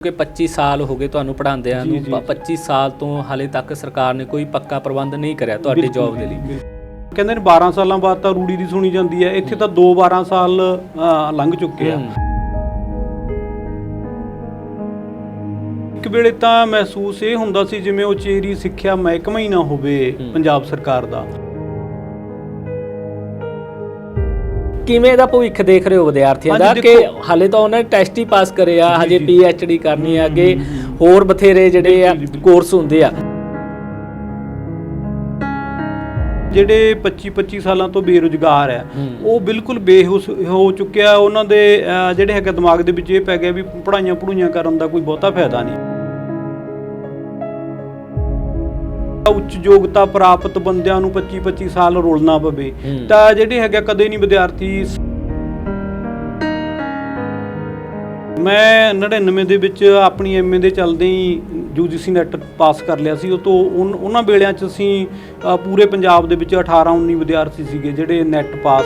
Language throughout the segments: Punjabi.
ਕਿ 25 ਸਾਲ ਹੋ ਗਏ ਤੁਹਾਨੂੰ ਪੜ੍ਹਾਉਂਦਿਆਂ ਨੂੰ ਜੀ, ਪ- ਜੀ। 25 ਸਾਲ ਤੋਂ ਹਾਲੇ ਤੱਕ ਸਰਕਾਰ ਨੇ ਕੋਈ ਪੱਕਾ ਪ੍ਰਬੰਧ ਨਹੀਂ ਕਰਿਆ ਤੁਹਾਡੀ ਜੌਬ ਦੇ ਲਈ। ਕਹਿੰਦੇ ਨੇ 12 ਸਾਲਾਂ ਬਾਅਦ ਤਾਂ ਰੂੜੀ ਦੀ ਸੁਣੀ ਜਾਂਦੀ ਹੈ ਇੱਥੇ ਤਾਂ 2 12 ਸਾਲ ਲੰਘ ਚੁੱਕੇ ਆ। ਇੱਕ ਵੇਲੇ ਤਾਂ ਮਹਿਸੂਸ ਇਹ ਹੁੰਦਾ ਸੀ ਜਿਵੇਂ ਉਚੇਰੀ ਸਿੱਖਿਆ ਮਹਿਕਮਾ ਹੀ ਨਾ ਹੋਵੇ। ਪੰਜਾਬ ਸਰਕਾਰ ਦਾ ਕਿਵੇਂ ਦਾ ਭਵਿੱਖ ਦੇਖ ਰਹੇ ਹੋ ਵਿਦਿਆਰਥੀਆਂ ਦਾ ਕਿ ਹਾਲੇ ਤਾਂ ਉਹਨਾਂ ਨੇ ਟੈਸਟ ਹੀ ਪਾਸ ਕਰੇ ਆ ਹਜੇ। ਪੀ ਐਚ ਡੀ ਕਰਨੀ ਆ ਅੱਗੇ। ਹੋਰ ਬਥੇਰੇ ਜਿਹੜੇ ਆ। ਕੋਰਸ ਹੁੰਦੇ ਆ ਜਿਹੜੇ 25 25 ਸਾਲਾਂ ਤੋਂ ਬੇਰੁਜ਼ਗਾਰ ਹੈ ਹੂੰ। ਉਹ ਬਿਲਕੁਲ ਬੇਹੋਸ਼ ਹੋ ਚੁੱਕਿਆ ਉਹਨਾਂ ਦੇ ਜਿਹੜੇ ਹੈਗੇ ਦਿਮਾਗ ਦੇ ਵਿੱਚ ਇਹ ਪੈ ਗਿਆ ਵੀ ਪੜ੍ਹਾਈਆਂ ਪੜੂਈਆਂ ਕਰਨ ਦਾ ਕੋਈ ਬਹੁਤਾ ਫਾਇਦਾ ਨਹੀਂ ਉੱਚ ਯੋਗਤਾ ਪ੍ਰਾਪਤ ਬੰਦਿਆਂ ਨੂੰ 25 25 ਸਾਲ ਰੋਲਣਾ ਪਵੇ। ਤਾਂ ਜਿਹੜੇ ਹੈਗੇ ਕਦੇ ਨਹੀਂ ਵਿਦਿਆਰਥੀ ਮੈਂ 99 ਦੇ ਵਿੱਚ ਆਪਣੀ ਐਮਏ ਦੇ ਚੱਲਦੇ ਹੀ ਯੂਜੀਸੀ ਨੈਟ ਪਾਸ ਕਰ ਲਿਆ ਸੀ ਉਹ ਤੋਂ ਉਹਨਾਂ ਵੇਲਿਆਂ 'ਚ ਅਸੀਂ ਪੂਰੇ ਪੰਜਾਬ ਦੇ ਵਿੱਚ 18 19 ਵਿਦਿਆਰਥੀ ਸੀਗੇ ਜਿਹੜੇ ਨੈਟ ਪਾਸ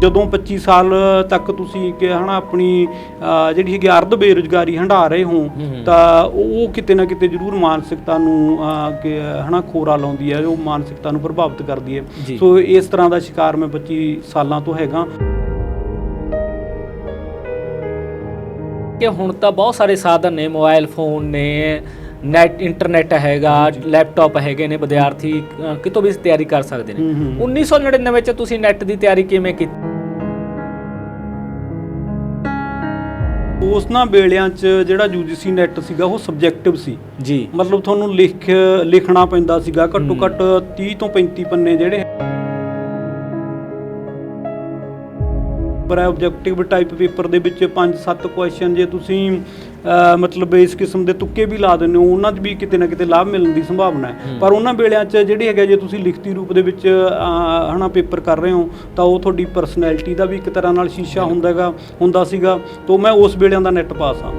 ਜਦੋਂ 25 ਸਾਲ ਤੱਕ ਤੁਸੀਂ ਕਿ ਹਨਾ ਆਪਣੀ ਜਿਹੜੀ ਹੈਗੀ ਅਰਧ ਬੇਰੁਜ਼ਗਾਰੀ ਹੰਢਾ ਰਹੇ ਹੋ। ਤਾਂ ਉਹ ਕਿਤੇ ਨਾ ਕਿਤੇ ਜ਼ਰੂਰ ਮਾਨਸਿਕਤਾ ਨੂੰ ਕਿ ਹਨਾ ਖੋਰਾ ਲਾਉਂਦੀ ਹੈ ਉਹ ਮਾਨਸਿਕਤਾ ਨੂੰ ਪ੍ਰਭਾਵਿਤ ਕਰਦੀ ਹੈ। ਸੋ ਇਸ ਤਰ੍ਹਾਂ ਦਾ ਸ਼ਿਕਾਰ ਮੈਂ 25 ਸਾਲਾਂ ਤੋਂ ਹੈਗਾ ਕਿ ਹੁਣ ਤਾਂ ਬਹੁਤ ਸਾਰੇ ਸਾਧਨ ਨੇ ਮੋਬਾਈਲ ਫੋਨ ਨੇ ਨੈਟ ਇੰਟਰਨੈਟ ਹੈਗਾ ਲੈਪਟਾਪ ਹੈਗੇ ਨੇ ਵਿਦਿਆਰਥੀ ਕਿਤੋਂ ਵੀ ਤਿਆਰੀ ਕਰ ਸਕਦੇ ਨੇ ਹੂੰ, ਹੂੰ। 1999 ਚ ਤੁਸੀਂ ਨੈਟ ਦੀ ਤਿਆਰੀ ਕਿਵੇਂ ਕੀਤੀ ਉਸ ਨਾ ਵੇਲਿਆਂ 'ਚ ਜਿਹੜਾ ਯੂਜੀਸੀ ਨੈਟ ਸੀਗਾ ਉਹ ਸਬਜੈਕਟਿਵ ਸੀ ਜੀ ਮਤਲਬ ਤੁਹਾਨੂੰ ਲਿਖ ਲਿਖਣਾ ਪੈਂਦਾ ਸੀਗਾ ਘੱਟੋ। ਘੱਟ 30 ਤੋਂ 35 ਪੰਨੇ ਜਿਹੜੇ ਪਰ ਆਬਜੈਕਟਿਵ ਟਾਈਪ ਪੇਪਰ ਦੇ ਵਿੱਚ 5-7 ਕੁਐਸਚਨ ਜੇ ਤੁਸੀਂ ਮਤਲਬ ਇਸ ਕਿਸਮ ਦੇ ਤੁੱਕੇ ਵੀ ਲਾ ਦਿੰਦੇ ਹੋ ਉਹਨਾਂ 'ਚ ਵੀ ਕਿਤੇ ਨਾ ਕਿਤੇ ਲਾਭ ਮਿਲਣ ਦੀ ਸੰਭਾਵਨਾ ਹੈ। ਹੂੰ। ਪਰ ਉਹਨਾਂ ਵੇਲਿਆਂ 'ਚ ਜਿਹੜੇ ਹੈਗੇ ਜੇ ਤੁਸੀਂ ਲਿਖਤੀ ਰੂਪ ਦੇ ਵਿੱਚ ਹਨਾ ਪੇਪਰ ਕਰ ਰਹੇ ਹੋ ਤਾਂ ਉਹ ਤੁਹਾਡੀ ਪਰਸਨੈਲਿਟੀ ਦਾ ਵੀ ਇੱਕ ਤਰ੍ਹਾਂ ਨਾਲ ਸ਼ੀਸ਼ਾ ਹੁੰਦਾਗਾ ਹੁੰਦਾ ਸੀਗਾ ਤੋਂ ਮੈਂ ਉਸ ਵੇਲਿਆਂ ਦਾ ਨੈਟ ਪਾਸ ਹਾਂ।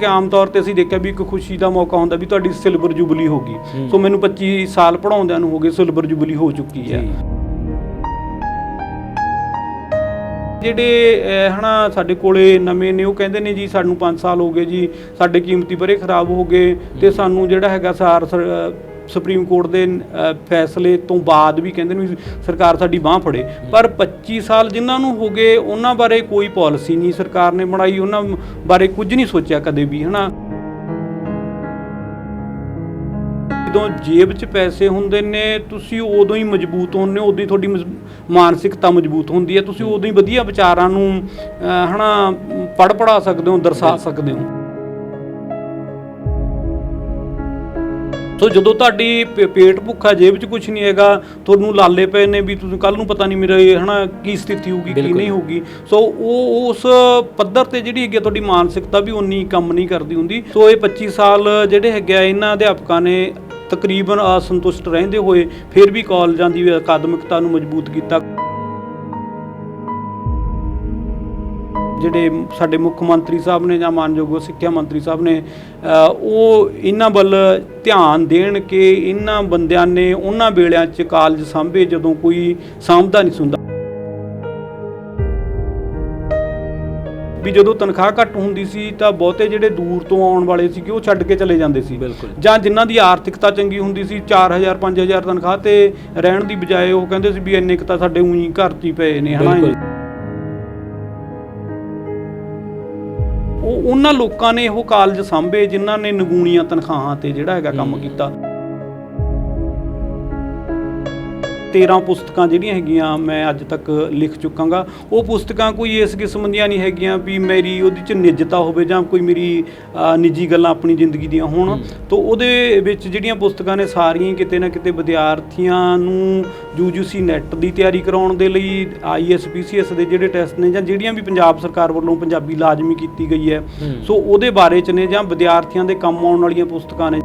ਕਿ ਆਮ ਤੌਰ ਤੇ ਅਸੀਂ ਦੇਖਿਆ ਵੀ ਇੱਕ ਖੁਸ਼ੀ ਦਾ ਮੌਕਾ ਹੁੰਦਾ ਵੀ ਤੁਹਾਡੀ ਸਿਲਵਰ ਜੁਬਲੀ ਹੂੰ। ਸੋ ਮੈਨੂੰ 25 ਸਾਲ ਪੜਾਉਂਦਿਆਂ ਨੂੰ ਹੋ ਗਏ ਸਿਲਵਰ ਜੁਬਲੀ ਹੋ ਚੁੱਕੀ ਹੈ। ਜਿਹੜੇ ਹਨਾ ਸਾਡੇ ਕੋਲੇ ਨਵੇਂ ਨੇ ਉਹ ਕਹਿੰਦੇ ਨੇ ਜੀ ਸਾਨੂੰ 5 ਸਾਲ ਹੋ ਗਏ ਜੀ ਸਾਡੇ ਕੀਮਤੀ ਬਰੇ ਖਰਾਬ ਹੋ ਗਏ ਤੇ ਸਾਨੂੰ ਜਿਹੜਾ ਹੈਗਾ ਸਾਰ ਸੁਪਰੀਮ ਕੋਰਟ ਦੇ ਫੈਸਲੇ ਤੋਂ ਬਾਅਦ ਵੀ ਕਹਿੰਦੇ ਨੇ ਸਰਕਾਰ ਸਾਡੀ ਬਾਹ ਫੜੇ। ਪਰ 25 ਸਾਲ ਜਿਨ੍ਹਾਂ ਨੂੰ ਹੋ ਗਏ ਉਹਨਾਂ ਬਾਰੇ ਕੋਈ ਪਾਲਿਸੀ ਨਹੀਂ ਸਰਕਾਰ ਨੇ ਬਣਾਈ ਉਹਨਾਂ ਬਾਰੇ ਕੁਝ ਨਹੀਂ ਸੋਚਿਆ ਕਦੇ ਵੀ ਹਨਾ। ਜਦੋਂ ਜੇਬ 'ਚ ਪੈਸੇ ਹੁੰਦੇ ਨੇ ਤੁਸੀਂ ਉਦੋਂ ਹੀ ਮਜ਼ਬੂਤ ਹੁੰਦੇ ਹੋ ਉਦੋਂ ਹੀ ਤੁਹਾਡੀ ਮਾਨਸਿਕਤਾ ਮਜ਼ਬੂਤ ਹੁੰਦੀ ਹੈ ਤੁਸੀਂ ਉਦੋਂ ਹੀ ਵਧੀਆ ਵਿਚਾਰਾਂ ਨੂੰ ਹਨਾ ਪੜ ਪੜਾ ਸਕਦੇ ਹੋ ਦਰਸਾ ਸਕਦੇ ਹੋ। ਸੋ ਜਦੋਂ ਤੁਹਾਡੀ ਪੇਟ ਭੁੱਖਾ ਜੇਬ 'ਚ ਕੁਝ ਨਹੀਂ ਹੈਗਾ ਤੁਹਾਨੂੰ ਲਾਲੇ ਪਏ ਨੇ ਵੀ ਤੁਸੀਂ ਕੱਲ ਨੂੰ ਪਤਾ ਨਹੀਂ ਮੇਰੇ ਹਨਾ ਕੀ ਸਥਿਤੀ ਹੋਊਗੀ ਕੀ। ਨਹੀਂ ਹੋਊਗੀ। ਸੋ ਉਹ ਉਸ ਪੱਧਰ ਤੇ ਜਿਹੜੀ ਹੈਗੀ ਤੁਹਾਡੀ ਮਾਨਸਿਕਤਾ ਵੀ ਉਨੀ ਕੰਮ ਨਹੀਂ ਕਰਦੀ ਹੁੰਦੀ। ਸੋ ਇਹ 25 ਸਾਲ ਜਿਹੜੇ ਹੈਗੇ ਆ ਇਹਨਾਂ ਅਧਿਆਪਕਾਂ ਨੇ ਤਕਰੀਬਨ ਅਸੰਤੁਸ਼ਟ ਰਹਿੰਦੇ ਹੋਏ ਫਿਰ ਵੀ ਕਾਲਜਾਂ ਦੀ ਅਕਾਦਮਿਕਤਾ ਨੂੰ ਮਜ਼ਬੂਤ ਕੀਤਾ। ਜਿਹੜੇ ਸਾਡੇ ਮੁੱਖ ਮੰਤਰੀ ਸਾਹਿਬ ਨੇ ਜਾਂ ਮਾਨਯੋਗ ਸਿੱਖਿਆ ਮੰਤਰੀ ਸਾਹਿਬ ਨੇ ਉਹ ਇਹਨਾਂ ਵੱਲ ਧਿਆਨ ਦੇਣ ਕਿ ਇਹਨਾਂ ਬੰਦਿਆਂ ਨੇ ਉਹਨਾਂ ਵੇਲਿਆਂ 'ਚ ਕਾਲਜ ਸਾਂਭੇ ਜਦੋਂ ਕੋਈ ਸਾਂਭਦਾ ਨਹੀਂ ਸੁਣਦਾ ਵੀ ਜਦੋਂ ਤਨਖਾਹ ਘੱਟ ਹੁੰਦੀ ਸੀ ਤਾਂ ਬਹੁਤੇ ਜਿਹੜੇ ਦੂਰ ਤੋਂ ਆਉਣ ਵਾਲੇ ਸੀਗੇ ਉਹ ਛੱਡ ਕੇ ਚਲੇ ਜਾਂਦੇ ਸੀ। ਬਿਲਕੁਲ। ਜਾਂ ਜਿਨ੍ਹਾਂ ਦੀ ਆਰਥਿਕਤਾ ਚੰਗੀ ਹੁੰਦੀ ਸੀ 4000 5000 ਤਨਖਾਹ ਤੇ ਰਹਿਣ ਦੀ ਬਜਾਏ ਉਹ ਕਹਿੰਦੇ ਸੀ ਵੀ ਇੰਨੇ ਕੁ ਤਾਂ ਸਾਡੇ ਉਹੀ ਘਰ 'ਚ ਹੀ ਪਏ ਨੇ ਹਨਾ ਉਹ ਉਹਨਾਂ ਲੋਕਾਂ ਨੇ ਇਹੋ ਕਾਲਜ ਸਾਂਭੇ ਜਿਨ੍ਹਾਂ ਨੇ ਨਗੂਣੀਆਂ ਤਨਖਾਹਾਂ ਤੇ ਜਿਹੜਾ ਹੈਗਾ ਕੰਮ। ਕੀਤਾ। 13 ਪੁਸਤਕਾਂ ਜਿਹੜੀਆਂ ਹੈਗੀਆਂ ਮੈਂ ਅੱਜ ਤੱਕ ਲਿਖ ਚੁੱਕਾਂਗਾ ਉਹ ਪੁਸਤਕਾਂ ਕੋਈ ਇਸ ਕਿਸਮ ਦੀਆਂ ਨਹੀਂ ਹੈਗੀਆਂ ਵੀ ਮੇਰੀ ਉਹਦੇ ਚ ਨਿੱਜਤਾ ਹੋਵੇ ਜਾਂ ਕੋਈ ਮੇਰੀ ਨਿੱਜੀ ਗੱਲਾਂ ਆਪਣੀ ਜ਼ਿੰਦਗੀ ਦੀਆਂ ਹੋਣ। ਤੋਂ ਉਹਦੇ ਵਿੱਚ ਜਿਹੜੀਆਂ ਪੁਸਤਕਾਂ ਨੇ ਸਾਰੀਆਂ ਕਿਤੇ ਨਾ ਕਿਤੇ ਵਿਦਿਆਰਥੀਆਂ ਨੂੰ ਯੂਜੀਸੀ ਨੈਟ ਦੀ ਤਿਆਰੀ ਕਰਾਉਣ ਦੇ ਲਈ ਆਈਐਸ ਪੀਸੀਐਸ ਦੇ ਜਿਹੜੇ ਟੈਸਟ ਨੇ ਜਾਂ ਜਿਹੜੀਆਂ ਵੀ ਪੰਜਾਬ ਸਰਕਾਰ ਵੱਲੋਂ ਪੰਜਾਬੀ ਲਾਜ਼ਮੀ ਕੀਤੀ ਗਈ ਹੂੰ। ਸੋ ਉਹਦੇ ਬਾਰੇ ਚ ਨੇ ਜਾਂ ਵਿਦਿਆਰਥੀਆਂ ਦੇ ਕੰਮ ਆਉਣ ਵਾਲੀਆਂ ਪੁਸਤਕਾਂ ਨੇ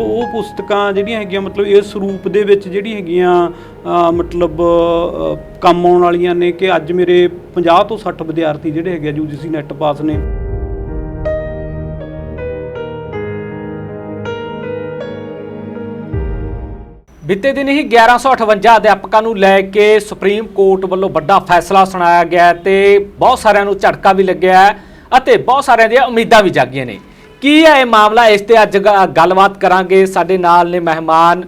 ਉਹ ਪੁਸਤਕਾਂ ਜਿਹੜੀਆਂ ਹੈਗੀਆਂ, ਮਤਲਬ ਇਸ ਰੂਪ ਦੇ ਵਿੱਚ ਜਿਹੜੀਆਂ ਹੈਗੀਆਂ ਮਤਲਬ ਕੰਮ ਆਉਣ ਵਾਲੀਆਂ ਨੇ ਕਿ ਅੱਜ ਮੇਰੇ 50 ਤੋਂ 60 ਵਿਦਿਆਰਥੀ ਜਿਹੜੇ ਹੈਗੇ ਯੂਜੀਸੀ ਨੈਟ ਪਾਸ ਨੇ। ਬੀਤੇ ਦਿਨ ਹੀ 1158 ਅਧਿਆਪਕਾਂ ਨੂੰ ਲੈ ਕੇ ਸੁਪਰੀਮ ਕੋਰਟ ਵੱਲੋਂ ਵੱਡਾ ਫੈਸਲਾ ਸੁਣਾਇਆ ਗਿਆ ਹੈ ਤੇ ਬਹੁਤ ਸਾਰਿਆਂ ਨੂੰ ਝਟਕਾ ਵੀ ਲੱਗਿਆ ਅਤੇ ਬਹੁਤ ਸਾਰਿਆਂ ਦੀਆਂ ਉਮੀਦਾਂ ਵੀ ਜਾਗੀਆਂ ਨੇ। ਕੀ ਹੈ ਇਹ ਮਾਮਲਾ? ਇਸ ਤੇ ਅੱਜ ਗੱਲਬਾਤ ਕਰਾਂਗੇ। ਸਾਡੇ ਨਾਲ ਨੇ ਮਹਿਮਾਨ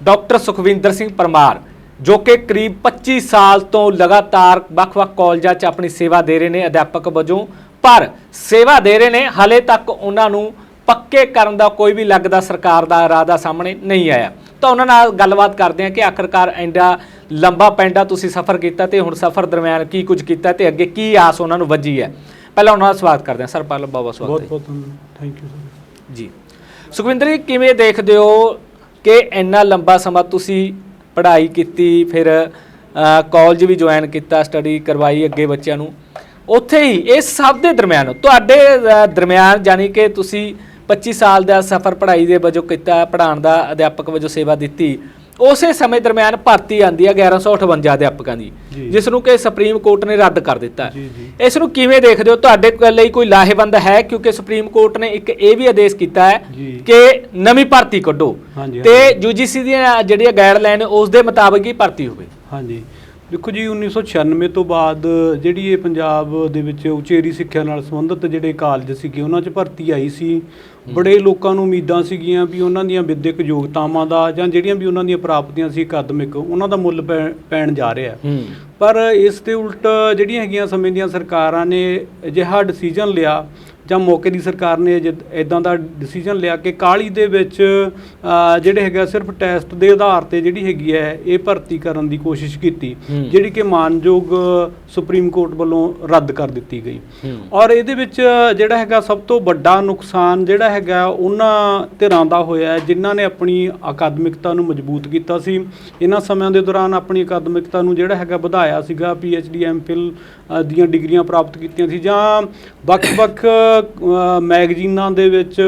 ਡਾਕਟਰ ਸੁਖਵਿੰਦਰ ਸਿੰਘ ਪਰਮਾਰ, ਜੋ ਕਿ ਕਰੀਬ 25 ਸਾਲ ਤੋਂ ਲਗਾਤਾਰ ਵੱਖ-ਵੱਖ ਕਾਲਜਾਂ 'ਚ ਆਪਣੀ ਸੇਵਾ ਦੇ ਰਹੇ ਨੇ, ਅਧਿਆਪਕ ਵਜੋਂ। ਪਰ ਸੇਵਾ ਦੇ ਰਹੇ ਨੇ, ਹਲੇ ਤੱਕ ਉਹਨਾਂ ਨੂੰ ਪੱਕੇ ਕਰਨ ਦਾ ਕੋਈ ਵੀ ਲੱਗਦਾ ਸਰਕਾਰ ਦਾ ਇਰਾਦਾ ਸਾਹਮਣੇ ਨਹੀਂ ਆਇਆ। ਤਾਂ ਉਹਨਾਂ ਨਾਲ ਗੱਲਬਾਤ ਕਰਦੇ ਹਾਂ ਕਿ ਆਖਰਕਾਰ ਐਂਡਾ ਲੰਬਾ ਪੈਂਡਾ ਤੁਸੀਂ ਸਫ਼ਰ ਕੀਤਾ ਤੇ ਹੁਣ ਸਫ਼ਰ ਦਰਮਿਆਨ ਕੀ ਕੁਝ ਕੀਤਾ ਤੇ ਅੱਗੇ ਕੀ ਆਸ ਉਹਨਾਂ ਨੂੰ ਵੱਜੀ ਹੈ। ਪਹਿਲਾਂ ਉਹਨਾਂ ਦਾ ਸਵਾਗਤ ਕਰਦੇ ਹਾਂ। ਸਰ, ਪਹਿਲਾਂ ਬਹੁਤ ਬਹੁਤ ਸਵਾਗਤ ਬਹੁਤ ਬਹੁਤ ਥੈਂਕ ਯੂ ਸਰ ਜੀ। ਸੁਖਵਿੰਦਰ ਜੀ ਕਿਵੇਂ ਦੇਖਦੇ ਹੋ ਕਿ ਇੰਨਾ ਲੰਬਾ ਸਮਾਂ ਤੁਸੀਂ ਪੜ੍ਹਾਈ ਕੀਤੀ ਫਿਰ ਕਾਲਜ ਵੀ ਜੁਆਇਨ ਕੀਤਾ ਸਟੱਡੀ ਕਰਵਾਈ ਅੱਗੇ ਬੱਚਿਆਂ ਨੂੰ? ਉੱਥੇ ਹੀ ਇਹ ਸਭ ਦੇ ਦਰਮਿਆਨ ਤੁਹਾਡੇ ਅ, ਦਰਮਿਆਨ ਯਾਨੀ ਕਿ ਤੁਸੀਂ 25 ਸਾਲ ਦਾ ਸਫ਼ਰ ਪੜ੍ਹਾਈ ਦੇ ਵਜੋਂ ਕੀਤਾ ਪੜ੍ਹਾਉਣ ਦਾ ਅਧਿਆਪਕ ਵਜੋਂ ਸੇਵਾ ਦਿੱਤੀ ਉਸੇ ਸਮੇਂ ਦਰਮਿਆਨ ਭਰਤੀ ਆਂਦੀ ਹੈ 1158 ਅਧਿਆਪਕਾਂ ਦੀ। ਜਿਸ ਨੂੰ ਕਿ ਸੁਪਰੀਮ ਕੋਰਟ ਨੇ ਰੱਦ ਕਰ ਦਿੱਤਾ। ਇਸ ਨੂੰ ਕਿਵੇਂ ਦੇਖਦੇ ਹੋ ਤੁਹਾਡੇ ਲਈ ਕੋਈ ਲਾਹੇਵੰਦ ਹੈ ਕਿਉਂਕਿ ਸੁਪਰੀਮ ਕੋਰਟ ਨੇ ਇੱਕ ਇਹ ਵੀ ਆਦੇਸ਼ ਕੀਤਾ ਹੈ। ਕਿ ਨਵੀਂ ਭਰਤੀ ਕੱਢੋ ਤੇ। ਯੂਜੀਸੀ ਦੀਆਂ ਜਿਹੜੀਆਂ ਗਾਈਡਲਾਈਨ ਉਸ ਦੇ ਮੁਤਾਬਕ ਹੀ ਭਰਤੀ ਹੋਵੇ ਹਾਂਜੀ ਦੇਖੋ ਜੀ 1996 ਤੋਂ ਬਾਅਦ ਜਿਹੜੀ ਇਹ ਪੰਜਾਬ ਦੇ ਵਿੱਚ ਉਚੇਰੀ ਸਿੱਖਿਆ ਨਾਲ ਸੰਬੰਧਿਤ ਜਿਹੜੇ ਕਾਲਜ ਸੀਗੇ ਉਹਨਾਂ 'ਚ ਭਰਤੀ ਆਈ ਸੀ। ਬੜੇ ਲੋਕਾਂ ਨੂੰ ਉਮੀਦਾਂ ਸੀਗੀਆਂ ਵੀ ਉਹਨਾਂ ਦੀਆਂ ਵਿਦਿਅਕ ਯੋਗਤਾਵਾਂ ਦਾ ਜਾਂ ਜਿਹੜੀਆਂ ਵੀ ਉਹਨਾਂ ਦੀਆਂ ਪ੍ਰਾਪਤੀਆਂ ਸੀ ਅਕਾਦਮਿਕ ਉਹਨਾਂ ਦਾ ਮੁੱਲ ਪੈਣ ਜਾ ਰਿਹਾ। ਪਰ ਇਸ ਦੇ ਉਲਟ ਜਿਹੜੀਆਂ ਹੈਗੀਆਂ ਸਮੇਂ ਦੀਆਂ ਸਰਕਾਰਾਂ ਨੇ ਅਜਿਹਾ ਡਿਸੀਜਨ ਲਿਆ ਜਾਂ ਮੌਕੇ ਦੀ ਸਰਕਾਰ ਨੇ ਇਦਾਂ ਦਾ ਡਿਸੀਜਨ ਲਿਆ ਕਿ ਕਾਲੀ ਦੇ ਵਿੱਚ ਜਿਹੜੇ ਹੈਗਾ ਸਿਰਫ ਟੈਸਟ ਦੇ ਆਧਾਰ ਤੇ ਜਿਹੜੀ ਹੈਗੀ ਹੈ ਇਹ ਭਰਤੀ ਕਰਨ ਦੀ ਕੋਸ਼ਿਸ਼ ਕੀਤੀ। ਜਿਹੜੀ ਕਿ ਮਾਨਯੋਗ ਸੁਪਰੀਮ ਕੋਰਟ ਵੱਲੋਂ ਰੱਦ ਕਰ ਦਿੱਤੀ ਗਈ। ਔਰ ਇਹਦੇ ਵਿੱਚ ਜਿਹੜਾ ਹੈਗਾ ਸਭ ਤੋਂ ਵੱਡਾ ਨੁਕਸਾਨ ਜਿਹੜਾ ਹੈਗਾ ਉਹਨਾਂ ਧਿਰਾਂ ਦਾ ਹੋਇਆ ਹੈ, ਜਿਨ੍ਹਾਂ ਨੇ ਆਪਣੀ ਅਕਾਦਮਿਕਤਾ ਨੂੰ ਮਜ਼ਬੂਤ ਕੀਤਾ ਸੀ। ਇਹਨਾਂ ਸਮਿਆਂ ਦੇ ਦੌਰਾਨ ਆਪਣੀ ਅਕਾਦਮਿਕਤਾ ਨੂੰ ਜਿਹੜਾ ਹੈਗਾ ਵਧਾਇਆ ਸੀਗਾ ਡੀ ਐਮਫਿਲ ਦੀਆਂ ਡਿਗਰੀਆਂ ਪ੍ਰਾਪਤ ਕੀਤੀਆਂ ਸੀ ਜਾਂ ਵੱਖ-ਵੱਖ ਮੈਗਜ਼ੀਨਾਂ ਦੇ ਵਿੱਚ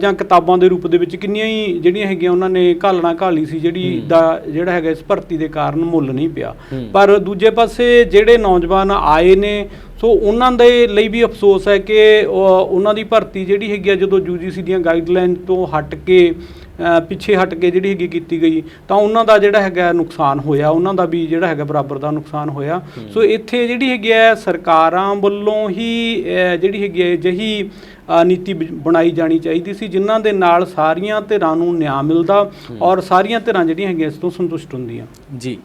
ਜਾਂ ਕਿਤਾਬਾਂ ਦੇ ਰੂਪ ਦੇ ਵਿੱਚ ਕਿੰਨੀਆਂ ਹੀ ਜਿਹੜੀਆਂ ਹੈਗੀਆਂ ਉਹਨਾਂ ਨੇ ਘਾਲਣਾ ਘਾਲੀ ਸੀ ਜਿਹੜੀ ਦਾ ਜਿਹੜਾ ਹੈਗਾ ਇਸ ਭਰਤੀ ਦੇ ਕਾਰਨ ਮੁੱਲ ਨਹੀਂ ਪਿਆ। ਪਰ ਦੂਜੇ ਪਾਸੇ ਜਿਹੜੇ ਨੌਜਵਾਨ ਆਏ ਨੇ ਸੋ ਉਹਨਾਂ ਦੇ ਲਈ ਵੀ ਅਫਸੋਸ ਹੈ ਕਿ ਉਹ- ਉਹਨਾਂ ਦੀ ਭਰਤੀ ਜਿਹੜੀ ਹੈਗੀ ਆ ਜਦੋਂ ਯੂਜੀਸੀ ਦੀਆਂ ਗਾਈਡਲਾਈਨ ਤੋਂ ਹਟ ਕੇ ਪਿੱਛੇ ਹਟ ਕੇ ਜਿਹੜੀ ਹੈਗੀ ਕੀਤੀ ਗਈ ਤਾਂ ਉਹਨਾਂ ਦਾ ਜਿਹੜਾ ਹੈਗਾ ਨੁਕਸਾਨ ਹੋਇਆ ਉਹਨਾਂ ਦਾ ਵੀ ਜਿਹੜਾ ਹੈਗਾ ਬਰਾਬਰ ਦਾ ਨੁਕਸਾਨ ਹੋਇਆ। ਸੋ ਇੱਥੇ ਜਿਹੜੀ ਹੈਗੀ ਹੈ ਸਰਕਾਰਾਂ ਵੱਲੋਂ ਹੀ ਜਿਹੜੀ ਹੈਗੀ ਹੈ ਜਹੀ ਨੀਤੀ ਬਣਾਈ ਜਾਣੀ ਚਾਹੀਦੀ ਸੀ ਜਿਨ੍ਹਾਂ ਦੇ ਨਾਲ ਸਾਰੀਆਂ ਧਿਰਾਂ ਨੂੰ ਨਿਆਂ ਮਿਲਦਾ ਔਰ ਸਾਰੀਆਂ ਧਿਰਾਂ ਜਿਹੜੀਆਂ ਹੈਗੀਆਂ ਇਸ ਤੋਂ ਸੰਤੁਸ਼ਟ ਹੁੰਦੀਆਂ। ਜੀ।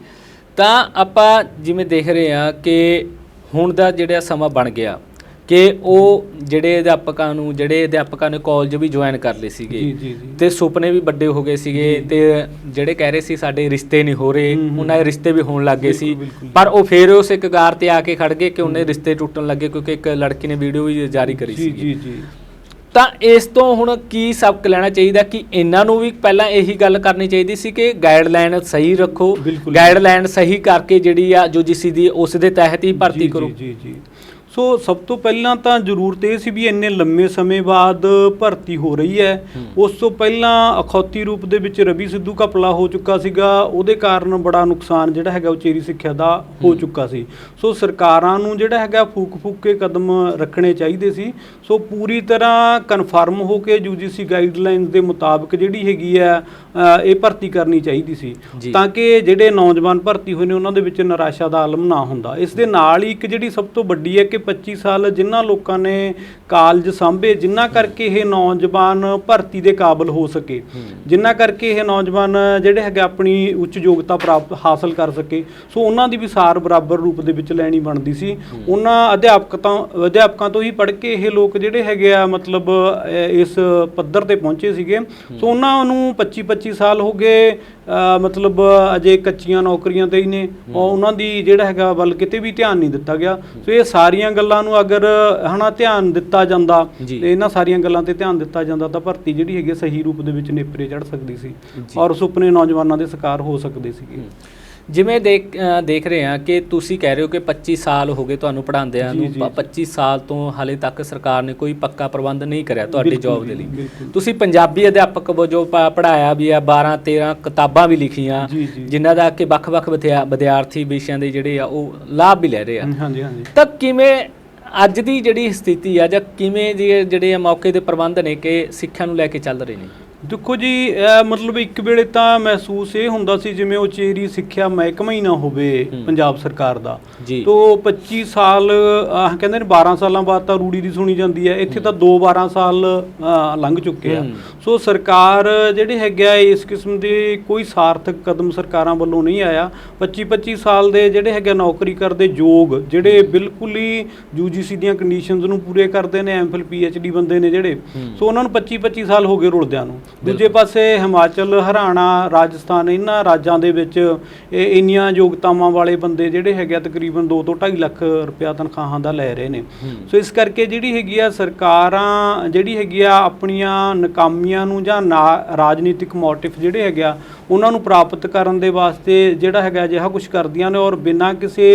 ਤਾਂ ਆਪਾਂ ਜਿਵੇਂ ਦੇਖ ਰਹੇ ਹਾਂ ਕਿ ਹੁਣ ਦਾ ਜਿਹੜਾ ਸਮਾਂ ਬਣ ਗਿਆ ਕਿ ਉਹ ਜਿਹੜੇ ਅਧਿਆਪਕਾਂ ਨੂੰ ਜਿਹੜੇ ਅਧਿਆਪਕਾਂ ਨੇ ਕਾਲਜ ਵੀ ਜੁਆਇਨ ਕਰ ਲਏ ਸੀਗੇ ਜੀ ਜੀ ਜੀ। ਤੇ ਸੁਪਨੇ ਵੀ ਵੱਡੇ ਹੋ ਗਏ ਸੀਗੇ ਤੇ ਜਿਹੜੇ ਕਹਿ ਰਹੇ ਸੀ ਸਾਡੇ ਰਿਸ਼ਤੇ ਨਹੀਂ ਹੋ ਰਹੇ। ਉਹਨਾਂ ਦੇ ਰਿਸ਼ਤੇ ਵੀ ਹੋਣ ਲੱਗੇ ਸੀ। ਪਰ ਉਹ ਫੇਰ ਉਸ ਇੱਕ ਗਾਰ ਤੇ ਆ ਕੇ ਖੜ ਗਏ ਕਿ ਉਹਨੇ ਰਿਸ਼ਤੇ ਟੁੱਟਣ ਲੱਗੇ ਕਿਉਂਕਿ ਇੱਕ ਲੜਕੀ ਨੇ ਵੀਡੀਓ ਵੀ ਜਾਰੀ ਕਰੀ ਜੀ ਸੀ ਜੀ ਜੀ। ਤਾਂ ਇਸ ਤੋਂ ਹੁਣ ਕੀ ਸਬਕ ਲੈਣਾ ਚਾਹੀਦਾ ਕਿ ਇਹਨਾਂ ਨੂੰ ਵੀ ਪਹਿਲਾਂ ਇਹੀ ਗੱਲ ਕਰਨੀ ਚਾਹੀਦੀ ਸੀ ਕਿ ਗਾਈਡਲਾਈਨ ਸਹੀ ਰੱਖੋ। ਗਾਈਡਲਾਈਨ ਸਹੀ ਕਰਕੇ ਜਿਹੜੀ ਆ ਯੂਜੀਸੀ ਦੀ ਉਸ ਦੇ ਤਹਿਤ ਹੀ ਭਰਤੀ ਜੀ, ਕਰੋ। ਜੀ ਜੀ ਜੀ। ਸੋ ਸਭ ਤੋਂ ਪਹਿਲਾਂ ਤਾਂ ਜ਼ਰੂਰਤ ਇਹ ਸੀ ਵੀ ਇੰਨੇ ਲੰਮੇ ਸਮੇਂ ਬਾਅਦ ਭਰਤੀ ਹੋ ਰਹੀ ਹੈ। ਉਸ ਤੋਂ ਪਹਿਲਾਂ ਅਖੌਤੀ ਰੂਪ ਦੇ ਵਿੱਚ ਰਵੀ ਸਿੱਧੂ ਘਪਲਾ ਹੋ ਚੁੱਕਾ ਸੀਗਾ। ਉਹਦੇ ਕਾਰਨ ਬੜਾ ਨੁਕਸਾਨ ਜਿਹੜਾ ਹੈਗਾ ਉਚੇਰੀ ਸਿੱਖਿਆ ਦਾ ਹੋ ਚੁੱਕਾ ਸੀ। ਸੋ ਸਰਕਾਰਾਂ ਨੂੰ ਜਿਹੜਾ ਹੈਗਾ ਫੂਕ ਫੂਕ ਕੇ ਕਦਮ ਰੱਖਣੇ ਚਾਹੀਦੇ ਸੀ। ਸੋ ਪੂਰੀ ਤਰ੍ਹਾਂ ਕਨਫਰਮ ਹੋ ਕੇ ਯੂਜੀਸੀ ਗਾਈਡਲਾਈਨਸ ਦੇ ਮੁਤਾਬਕ ਜਿਹੜੀ ਹੈਗੀ ਅ, ਇਹ ਭਰਤੀ ਕਰਨੀ ਚਾਹੀਦੀ ਸੀ। ਤਾਂ ਕਿ ਜਿਹੜੇ ਨੌਜਵਾਨ ਭਰਤੀ ਹੋਏ ਨੇ ਉਹਨਾਂ ਦੇ ਵਿੱਚ ਨਿਰਾਸ਼ਾ ਦਾ ਆਲਮ ਨਾ ਹੁੰਦਾ। ਇਸ ਦੇ ਨਾਲ ਹੀ ਇੱਕ ਜਿਹੜੀ ਸਭ ਤੋਂ ਵੱਡੀ ਹੈ ਕਿ 25 ਸਾਲ ਜਿਨ੍ਹਾਂ ਲੋਕਾਂ ਨੇ ਕਾਲਜ ਸਾਂਭੇ ਜਿਨ੍ਹਾਂ ਕਰਕੇ ਇਹ ਨੌਜਵਾਨ ਭਰਤੀ ਦੇ ਕਾਬਿਲ ਹੋ ਸਕੇ ਜਿਨ੍ਹਾਂ ਕਰਕੇ ਇਹ ਨੌਜਵਾਨ ਜਿਹੜੇ ਹੈਗੇ ਆਪਣੀ ਉੱਚ ਯੋਗਤਾ ਪ੍ਰਾਪਤ ਹਾਸਲ ਕਰ ਸਕੇ ਸੋ ਉਹਨਾਂ ਦੀ ਵੀ ਸਾਰ ਬਰਾਬਰ ਰੂਪ ਦੇ ਵਿੱਚ ਲੈਣੀ ਬਣਦੀ ਸੀ। ਉਹਨਾਂ ਅਧਿਆਪਕਾਂ ਅਧਿਆਪਕਾਂ ਤੋਂ ਹੀ ਪੜ੍ਹ ਕੇ ਇਹ ਲੋਕ ਜਿਹੜੇ ਹੈਗੇ ਆ ਮਤਲਬ ਇਸ ਪੱਧਰ ਤੇ ਪਹੁੰਚੇ ਸੀਗੇ। ਸੋ ਉਹਨਾਂ ਨੂੰ 25 25 ਸਾਲ ਹੋ ਗਏ ਮਤਲਬ ਅਜੇ ਕੱਚੀਆਂ ਨੌਕਰੀਆਂ ਤੇ ਹੀ ਨੇ। ਉਹ ਉਹਨਾਂ ਦੀ ਜਿਹੜਾ ਹੈਗਾ ਵੱਲ ਕਿਤੇ ਵੀ ਧਿਆਨ ਨਹੀਂ ਦਿੱਤਾ ਗਿਆ। ਸੋ ਇਹ ਸਾਰੀਆਂ ਗੱਲਾਂ ਨੂੰ ਅਗਰ ਹਨਾ ਧਿਆਨ ਦਿੱਤਾ ਜਾਂਦਾ। ਤੇ ਇਹਨਾਂ ਸਾਰੀਆਂ ਗੱਲਾਂ ਤੇ ਧਿਆਨ ਦਿੱਤਾ ਜਾਂਦਾ ਤਾਂ ਭਰਤੀ ਜਿਹੜੀ ਹੈਗੀ ਸਹੀ ਰੂਪ ਦੇ ਵਿੱਚ ਨੇਪਰੇ ਚੜ ਸਕਦੀ ਸੀ। ਔਰ ਸੁਪਨੇ ਨੌਜਵਾਨਾਂ ਦੇ ਸ਼ਿਕਾਰ ਹੋ ਸਕਦੇ ਸੀਗੇ। ਜਿਵੇਂ ਦੇਖ ਅ, ਦੇਖ ਰਹੇ ਹਾਂ ਕਿ ਤੁਸੀਂ ਕਹਿ ਰਹੇ ਹੋ ਕਿ 25 ਸਾਲ ਹੋ ਗਏ ਤੁਹਾਨੂੰ ਪੜ੍ਹਾਉਂਦਿਆਂ ਜੀ, ਨੂੰ। ਜੀ, ਪ- 25 ਸਾਲ ਤੋਂ ਹਾਲੇ ਤੱਕ ਸਰਕਾਰ ਨੇ ਕੋਈ ਪੱਕਾ ਪ੍ਰਬੰਧ ਨਹੀਂ ਕਰਿਆ ਤੁਹਾਡੀ ਬਿਲਕੁਲ ਜੌਬ ਦੇ ਜੀ, ਲਈ। ਬਿਲਕੁਲ। ਤੁਸੀਂ ਪੰਜਾਬੀ ਅਧਿਆਪਕ ਵਜੋਂ ਪ- ਪੜ੍ਹਾਇਆ ਵੀ ਆ 12 13 ਕਿਤਾਬਾਂ ਵੀ ਲਿਖੀਆਂ ਜੀ, ਜੀ। ਜਿਨ੍ਹਾਂ ਦਾ ਕਿ ਵੱਖ-ਵੱਖ ਵਿਦਿਆ- ਵਿਦਿਆਰਥੀ ਵਿਸ਼ਿਆਂ ਦੇ ਜਿਹੜੇ ਆ ਉਹ ਲਾਭ ਵੀ ਲੈ ਰਹੇ ਆ। ਹਾਂਜੀ ਹਾਂਜੀ ਤਾਂ ਕਿਵੇਂ ਅੱਜ ਦੀ ਜਿਹੜੀ ਸਥਿਤੀ ਆ ਜਾਂ ਕਿਵੇਂ ਇਹ ਜਿਹੜੇ ਆ ਮੌਕੇ ਦੇ ਪ੍ਰਬੰਧ ਨੇ ਕਿ ਸਿੱਖਿਆ ਨੂੰ ਲੈ ਕੇ ਚੱਲ ਰਹੇ ਨੇ? ਦੇਖੋ ਜੀ ਮਤਲਬ ਇੱਕ ਵੇਲੇ ਤਾਂ ਮਹਿਸੂਸ ਇਹ ਹੁੰਦਾ ਸੀ ਜਿਵੇਂ ਉਚੇਰੀ ਸਿੱਖਿਆ ਮਹਿਕਮਾ ਹੀ ਨਾ ਹੋਵੇ ਪੰਜਾਬ ਸਰਕਾਰ ਦਾ। ਤੋ 25 ਸਾਲ ਆਹ ਕਹਿੰਦੇ ਨੇ 12 ਸਾਲਾਂ ਬਾਅਦ ਤਾਂ ਰੂੜੀ ਦੀ ਸੁਣੀ ਜਾਂਦੀ ਹੈ। ਇੱਥੇ ਤਾਂ 2 12 ਸਾਲ ਲੰਘ ਚੁੱਕੇ ਆ। ਸੋ ਸਰਕਾਰ ਜਿਹੜੇ ਹੈਗੇ ਇਸ ਕਿਸਮ ਦੇ ਕੋਈ ਸਾਰਥਕ ਕਦਮ ਸਰਕਾਰਾਂ ਵੱਲੋਂ ਨਹੀਂ ਆਇਆ। 25 25 ਸਾਲ ਦੇ ਜਿਹੜੇ ਹੈਗੇ ਨੌਕਰੀ ਕਰਦੇ ਯੋਗ ਜਿਹੜੇ ਬਿਲਕੁਲ ਹੀ ਯੂਜੀਸੀ ਦੀਆਂ ਕੰਡੀਸ਼ਨਸ ਨੂੰ ਪੂਰੇ ਕਰਦੇ ਨੇ ਐਮਫਿਲ ਪੀਐਚਡੀ ਬੰਦੇ ਨੇ ਜਿਹੜੇ। ਸੋ ਉਹਨਾਂ ਨੂੰ 25 25 ਸਾਲ ਹੋ ਗਏ ਰੁਲਦਿਆਂ ਨੂੰ। ਦੂਜੇ ਪਾਸੇ ਹਿਮਾਚਲ ਹਰਿਆਣਾ ਰਾਜਸਥਾਨ ਇਹਨਾਂ ਰਾਜਾਂ ਦੇ ਵਿੱਚ ਇਹ ਇੰਨੀਆਂ ਯੋਗਤਾਵਾਂ ਵਾਲੇ ਬੰਦੇ ਜਿਹੜੇ ਹੈਗੇ ਆ ਤਕਰੀਬਨ 2 ਤੋਂ 2.5 ਲੱਖ ਰੁਪਇਆ ਤਨਖਾਹਾਂ ਦਾ ਲੈ ਰਹੇ ਨੇ। ਸੋ ਇਸ ਕਰਕੇ ਜਿਹੜੀ ਹੈਗੀ ਆ ਸਰਕਾਰਾਂ ਜਿਹੜੀ ਹੈਗੀ ਆ ਆਪਣੀਆਂ ਨਕਾਮੀਆਂ ਨੂੰ ਜਾਂ ਰਾਜਨੀਤਿਕ ਮੋਟਿਵ ਜਿਹੜੇ ਹੈਗੇ ਆ ਉਹਨਾਂ ਨੂੰ ਪ੍ਰਾਪਤ ਕਰਨ ਦੇ ਵਾਸਤੇ ਜਿਹੜਾ ਹੈਗਾ ਅਜਿਹਾ ਕੁਝ ਕਰਦੀਆਂ ਨੇ ਔਰ ਬਿਨਾਂ ਕਿਸੇ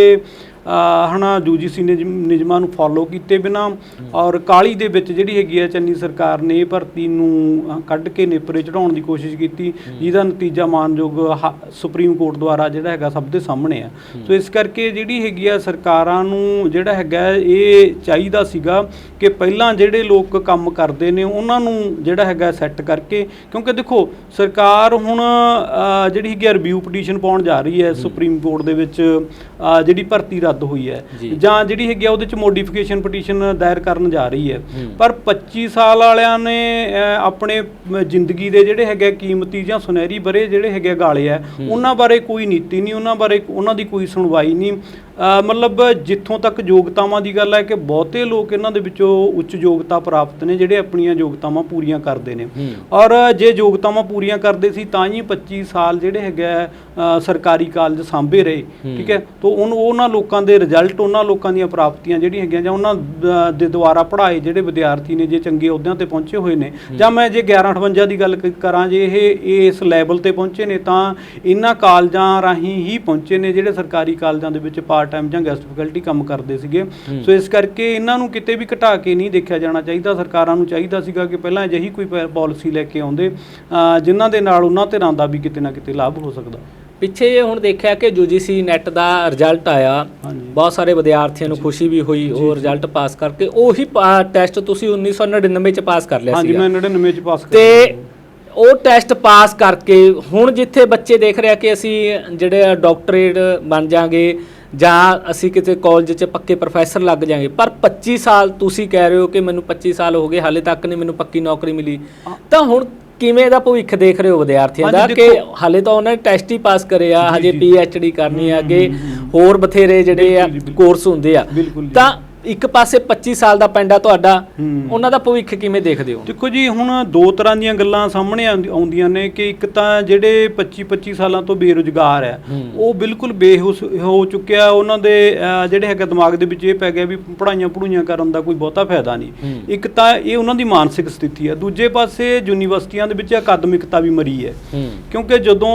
ਹਨਾ ਯੂਜੀਸੀ ਨਿਯਮਾਂ ਨੂੰ ਫੋਲੋ ਕੀਤੇ ਬਿਨਾ ਔਰ ਕਾਲੀ ਦੇ ਵਿੱਚ ਜਿਹੜੀ ਹੈਗੀ ਆ ਚੰਨੀ ਸਰਕਾਰ ਨੇ ਇਹ ਭਰਤੀ ਨੂੰ ਕੱਢ ਕੇ ਨੇਪਰੇ ਚੜਾਉਣ ਦੀ ਕੋਸ਼ਿਸ਼ ਕੀਤੀ ਜਿਹਦਾ ਨਤੀਜਾ ਮਾਨਯੋਗ ਹ- ਸੁਪਰੀਮ ਕੋਰਟ ਦੁਆਰਾ ਜਿਹੜਾ ਹੈਗਾ ਸਭ ਦੇ ਸਾਹਮਣੇ ਆ। ਸੋ ਇਸ ਕਰਕੇ ਜਿਹੜੀ ਹੈਗੀ ਆ ਸਰਕਾਰਾਂ ਨੂੰ ਜਿਹੜਾ ਹੈਗਾ ਇਹ ਚਾਹੀਦਾ ਸੀਗਾ ਕਿ ਪਹਿਲਾਂ ਜਿਹੜੇ ਲੋਕ ਕੰਮ ਕਰਦੇ ਨੇ ਉਹਨਾਂ ਨੂੰ ਜਿਹੜਾ ਹੈਗਾ ਸੈੱਟ ਕਰਕੇ ਕਿਉਂਕਿ ਦੇਖੋ ਸਰਕਾਰ ਹੁਣ ਜਿਹੜੀ ਹੈਗੀ ਆ ਰਿਵਿਊ ਪਟੀਸ਼ਨ ਪਾਉਣ ਜਾ ਰਹੀ ਹੈ ਸੁਪਰੀਮ ਕੋਰਟ ਦੇ ਵਿੱਚ ਜਿਹੜੀ ਭਰਤੀ ਰੱਦ ਹੋਈ ਹੈ ਜੀ। ਜਿਹੜੀ ਹੈਗੀ ਆ ਉਹਦੇ ਚ ਮੋਡੀਫਿਕੇਸ਼ਨ ਪਟੀਸ਼ਨ ਦਾਇਰ ਕਰਨ ਜਾ ਰਹੀ ਹੈ। ਪਰ 25 ਸਾਲ ਵਾਲਿਆਂ ਨੇ ਆਪਣੇ ਜ਼ਿੰਦਗੀ ਦੇ ਜਿਹੜੇ ਹੈਗੇ ਕੀਮਤੀ ਜਾਂ ਸੁਨਹਿਰੀ ਬਰੇ ਜਿਹੜੇ ਹੈਗੇ ਗਾਲੇ ਆ ਉਹਨਾਂ ਬਾਰੇ ਕੋਈ ਨੀਤੀ ਨਹੀਂ ਉਹਨਾਂ ਬਾਰੇ ਉਹਨਾਂ ਦੀ ਕੋਈ ਸੁਣਵਾਈ ਨਹੀਂ ਮਤਲਬ ਜਿੱਥੋਂ ਤੱਕ ਯੋਗਤਾਵਾਂ ਦੀ ਗੱਲ ਹੈ ਕਿ ਬਹੁਤੇ ਲੋਕ ਇਹਨਾਂ ਦੇ ਵਿੱਚੋਂ ਉੱਚ ਯੋਗਤਾ ਪ੍ਰਾਪਤ ਨੇ ਜਿਹੜੇ ਆਪਣੀਆਂ ਯੋਗਤਾਵਾਂ ਪੂਰੀਆਂ ਕਰਦੇ ਨੇ। ਔਰ ਜੇ ਯੋਗਤਾਵਾਂ ਪੂਰੀਆਂ ਕਰਦੇ ਸੀ ਤਾਂ ਹੀ 25 ਸਾਲ ਜਿਹੜੇ ਹੈਗੇ ਸਰਕਾਰੀ ਕਾਲਜ ਸਾਂਭੇ ਰਹੇ ਠੀਕ ਹੈ? ਤੋਂ ਉਹਨ ਉਹਨਾਂ ਲੋਕਾਂ ਦੇ ਰਿਜ਼ਲਟ ਉਹਨਾਂ ਲੋਕਾਂ ਦੀਆਂ ਪ੍ਰਾਪਤੀਆਂ ਜਿਹੜੀਆਂ ਹੈਗੀਆਂ ਜਾਂ ਉਹਨਾਂ ਦ- ਦੁਆਰਾ ਪੜ੍ਹਾਏ ਜਿਹੜੇ ਵਿਦਿਆਰਥੀ ਨੇ ਜੇ ਚੰਗੇ ਅਹੁਦਿਆਂ ਤੇ ਪਹੁੰਚੇ ਹੋਏ ਨੇ ਜਾਂ ਮੈਂ ਜੇ 1158 ਦੀ ਗੱਲ ਕਰਾਂ ਜੇ ਇਹ ਇਸ ਲੈਵਲ ਤੇ ਪਹੁੰਚੇ ਨੇ ਤਾਂ ਇਹਨਾਂ ਕਾਲਜਾਂ ਰਾਹੀਂ ਹੀ ਪਹੁੰਚੇ ਨੇ ਜਿਹੜੇ ਸਰਕਾਰੀ ਕਾਲਜਾਂ ਦੇ ਵਿੱਚ ਪਾਰਟ ਟਾਈਮ ਜਾਂ ਗੈਸਟ ਫੈਕਲਟੀ ਕੰਮ ਕਰਦੇ ਸੀਗੇ। ਸੋ ਇਸ ਕਰਕੇ ਇਹਨਾਂ ਨੂੰ ਕਿਤੇ ਵੀ ਘਟਾ ਕੇ ਨਹੀਂ ਦੇਖਿਆ ਜਾਣਾ ਚਾਹੀਦਾ। ਸਰਕਾਰਾਂ ਨੂੰ ਚਾਹੀਦਾ ਸੀਗਾ ਕਿ ਪਹਿਲਾਂ ਅਜਿਹੀ ਕੋਈ ਪਾਲਿਸੀ ਲੈ ਕੇ ਆਉਂਦੇ ਜਿਨ੍ਹਾਂ ਦੇ ਨਾਲ ਉਹਨਾਂ ਧਿਰਾਂ ਦਾ ਵੀ ਕਿਤੇ ਨਾ ਕਿਤੇ ਲਾਭ ਹੋ ਸਕਦਾ। ਪਿੱਛੇ ਜੇ ਹੁਣ ਦੇਖਿਆ ਕਿ UGC ਨੈਟ ਦਾ ਰਿਜ਼ਲਟ ਆਇਆ। ਹਾਂਜੀ। ਬਹੁਤ ਸਾਰੇ ਵਿਦਿਆਰਥੀਆਂ ਨੂੰ ਖੁਸ਼ੀ ਵੀ ਹੋਈ ਉਹ ਰਿਜ਼ਲਟ ਪਾਸ ਕਰਕੇ ਉਹੀ ਟੈਸਟ ਤੁਸੀਂ 1999 ਚ ਪਾਸ ਕਰ ਲਿਆ ਹਾਂਜੀ ਸੀਗਾ। ਮੈਂ 99 ਚ ਪਾਸ ਕਰ ਤੇ ਉਹ ਟੈਸਟ ਪਾਸ ਕਰਕੇ ਹੁਣ ਜਿੱਥੇ ਬੱਚੇ ਦੇਖ ਰਿਹਾ ਕਿ ਅਸੀਂ ਜਿਹੜੇ ਡਾਕਟਰੇਟ ਬਣ ਜਾਾਂਗੇ ਜਾਂ ਅਸੀਂ ਕਿਤੇ ਕਾਲਜ 'ਚ ਪੱਕੇ ਪ੍ਰੋਫੈਸਰ ਲੱਗ ਜਾਾਂਗੇ ਪਰ 25 ਸਾਲ ਤੁਸੀਂ ਕਹਿ ਰਹੇ ਹੋ ਕਿ ਮੈਨੂੰ 25 ਸਾਲ ਹੋ ਗਏ ਹਾਲੇ ਤੱਕ ਨਹੀਂ ਮੈਨੂੰ ਪੱਕੀ ਨੌਕਰੀ ਮਿਲੀ ਤਾਂ ਹੁਣ ਕਿਵੇਂ ਦਾ ਭਵਿੱਖ ਦੇਖ ਰਹੇ ਹੋ ਵਿਦਿਆਰਥੀਆਂ ਦਾ ਕਿ ਹਾਲੇ ਤਾਂ ਉਹਨਾਂ ਨੇ ਟੈਸਟ ਹੀ ਪਾਸ ਕਰੇ ਆ ਹਜੇ ਜੀ। ਪੀ ਐਚ ਡੀ ਕਰਨੀ ਆ ਅੱਗੇ ਹੋਰ ਬਥੇਰੇ ਜਿਹੜੇ ਆ। ਕੋਰਸ ਹੁੰਦੇ ਆ। ਤਾਂ ਇੱਕ ਪਾਸੇ 25 ਸਾਲ ਦਾ ਪਿੰਡ ਆ ਤੁਹਾਡਾ ਹੂੰ। ਉਹਨਾਂ ਦਾ ਭਵਿੱਖ ਕਿਵੇਂ ਦੇਖਦੇ ਹੋ ਦੇਖੋ ਜੀ ਹੁਣ ਦੋ ਤਰ੍ਹਾਂ ਦੀਆਂ ਗੱਲਾਂ ਸਾਹਮਣੇ ਆਉਂਦੀ- ਆਉਂਦੀਆਂ ਨੇ ਕਿ ਇੱਕ ਤਾਂ ਜਿਹੜੇ 25 25 ਸਾਲਾਂ ਤੋਂ ਬੇਰੁਜ਼ਗਾਰ ਹੈ ਹੂੰ। ਉਹ ਬਿਲਕੁਲ ਬੇਹੋਸ਼ ਹੋ ਚੁੱਕਿਆ ਉਹਨਾਂ ਦੇ ਜਿਹੜੇ ਹੈਗਾ ਦਿਮਾਗ ਦੇ ਵਿੱਚ ਇਹ ਪੈ ਗਿਆ ਵੀ ਪੜ੍ਹਾਈਆਂ ਪੜੂਈਆਂ ਕਰਨ ਦਾ ਕੋਈ ਬਹੁਤਾ ਫਾਇਦਾ ਨਹੀਂ ਹੂੰ। ਇੱਕ ਤਾਂ ਇਹ ਉਹਨਾਂ ਦੀ ਮਾਨਸਿਕ ਸਥਿਤੀ ਹੈ ਦੂਜੇ ਪਾਸੇ ਯੂਨੀਵਰਸਿਟੀਆਂ ਦੇ ਵਿੱਚ ਅਕਾਦਮਿਕਤਾ ਵੀ ਮਰੀ ਹੈ ਹੂੰ ਕਿਉਂਕਿ ਜਦੋਂ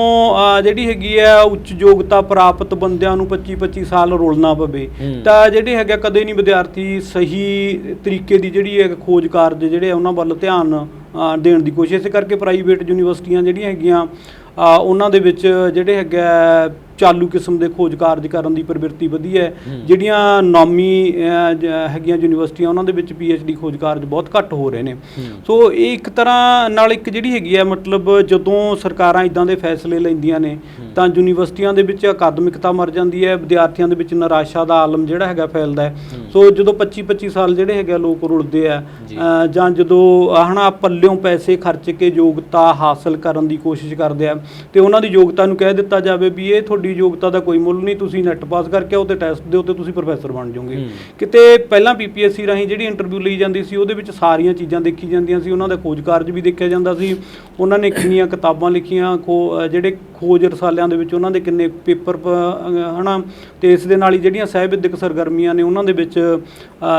ਜਿਹੜੀ ਹੈਗੀ ਆ ਉੱਚ ਯੋਗਤਾ ਪ੍ਰਾਪਤ ਬੰਦਿਆਂ ਨੂੰ 25 25 ਸਾਲ ਰੋਲਣਾ ਪਵੇ ਹੂੰ। ਤਾਂ ਜਿਹੜੇ ਹੈਗਾ ਕਦੇ ਨਹੀਂ ਵਿਦਿਆਰਥੀ ਸਹੀ ਤਰੀਕੇ ਦੀ ਜਿਹੜੀ ਹੈ ਖੋਜ ਕਾਰਜ ਜਿਹੜੇ ਆ ਉਹਨਾਂ ਵੱਲ ਧਿਆਨ ਅਹ, ਦੇਣ ਦੀ ਕੋਸ਼ਿਸ਼ ਇਸ ਕਰਕੇ ਪ੍ਰਾਈਵੇਟ ਯੂਨੀਵਰਸਿਟੀਆਂ ਜਿਹੜੀਆਂ ਹੈਗੀਆਂ ਅਹ, ਉਹਨਾਂ ਦੇ ਵਿੱਚ ਜਿਹੜੇ ਹੈਗਾ ਚਾਲੂ ਕਿਸਮ ਦੇ ਖੋਜ ਕਾਰਜ ਕਰਨ ਦੀ ਪ੍ਰਵਿਰਤੀ ਵਧੀ ਹੈ। ਜਿਹੜੀਆਂ ਨਾਮੀ ਹੈਗੀਆਂ ਯੂਨੀਵਰਸਿਟੀਆਂ ਉਹਨਾਂ ਦੇ ਵਿੱਚ ਡੀ ਖੋਜ ਕਾਰਜ ਬਹੁਤ ਘੱਟ ਹੋ ਰਹੇ ਨੇ। ਸੋ ਇਹ ਇੱਕ ਤਰ੍ਹਾਂ ਨਾਲ ਇੱਕ ਜਿਹੜੀ ਹੈਗੀ ਹੈ ਮਤਲਬ ਜਦੋਂ ਸਰਕਾਰਾਂ ਇਦਾਂ ਦੇ ਫੈਸਲੇ ਲੈਂਦੀਆਂ ਨੇ ਤਾਂ ਯੂਨੀਵਰਸਿਟੀਆਂ ਦੇ ਵਿੱਚ ਅਕਾਦਮਿਕਤਾ ਮਰ ਜਾਂਦੀ ਹੈ ਵਿਦਿਆਰਥੀਆਂ ਦੇ ਵਿੱਚ ਨਿਰਾਸ਼ਾ ਦਾ ਆਲਮ ਜਿਹੜਾ ਹੈਗਾ ਫੈਲਦਾ ਹੈ। ਸੋ ਜਦੋਂ 25 25 ਸਾਲ ਜਿਹੜੇ ਹੈਗੇ ਲੋਕ ਰੁਲਦੇ ਆ ਜਾਂ। ਜਦੋਂ ਹਨਾ ਪੱਲਿਓਂ ਪੈਸੇ ਖਰਚ ਕੇ ਯੋਗਤਾ ਹਾਸਲ ਕਰਨ ਦੀ ਕੋਸ਼ਿਸ਼ ਕਰਦੇ ਆ ਤੇ ਉਹਨਾਂ ਦੀ ਯੋਗਤਾ ਨੂੰ ਕਹਿ ਦਿੱਤਾ ਜਾਵੇ ਵੀ ਇਹ ਤੁਹਾਡੀ ਯੋਗਤਾ ਦਾ ਕੋਈ ਮੁੱਲ ਨਹੀਂ ਤੁਸੀਂ ਨੈਟ ਪਾਸ ਕਰਕੇ ਆਓ ਤੇ ਟੈਸਟ ਦਿਓ ਤੇ ਤੁਸੀਂ ਪ੍ਰੋਫੈਸਰ ਬਣ ਜਾਓਗੇ। ਕਿਤੇ ਪਹਿਲਾਂ ਪੀਪੀਐਸਸੀ ਰਾਹੀਂ ਜਿਹੜੀ ਇੰਟਰਵਿਊ ਲਈ ਜਾਂਦੀ ਸੀ ਉਹਦੇ ਵਿੱਚ ਸਾਰੀਆਂ ਚੀਜ਼ਾਂ ਦੇਖੀ ਜਾਂਦੀਆਂ ਸੀ ਉਹਨਾਂ ਦਾ ਖੋਜ ਕਾਰਜ ਵੀ ਦੇਖਿਆ ਜਾਂਦਾ ਸੀ। ਉਹਨਾਂ ਨੇ ਕਿੰਨੀਆਂ ਕਿਤਾਬਾਂ ਲਿਖੀਆਂ ਜਿਹੜੇ ਖੋਜ ਰਸਾਲਿਆਂ ਦੇ ਵਿੱਚ ਉਹਨਾਂ ਦੇ ਕਿੰਨੇ ਪੇਪਰ ਹਨਾ ਤੇ ਇਸ ਦੇ ਨਾਲ ਹੀ ਜਿਹੜੀਆਂ ਸਹਿ ਵਿਦਿਅਕ ਸਰਗਰਮੀਆਂ ਨੇ ਉਹਨਾਂ ਦੇ ਵਿੱਚ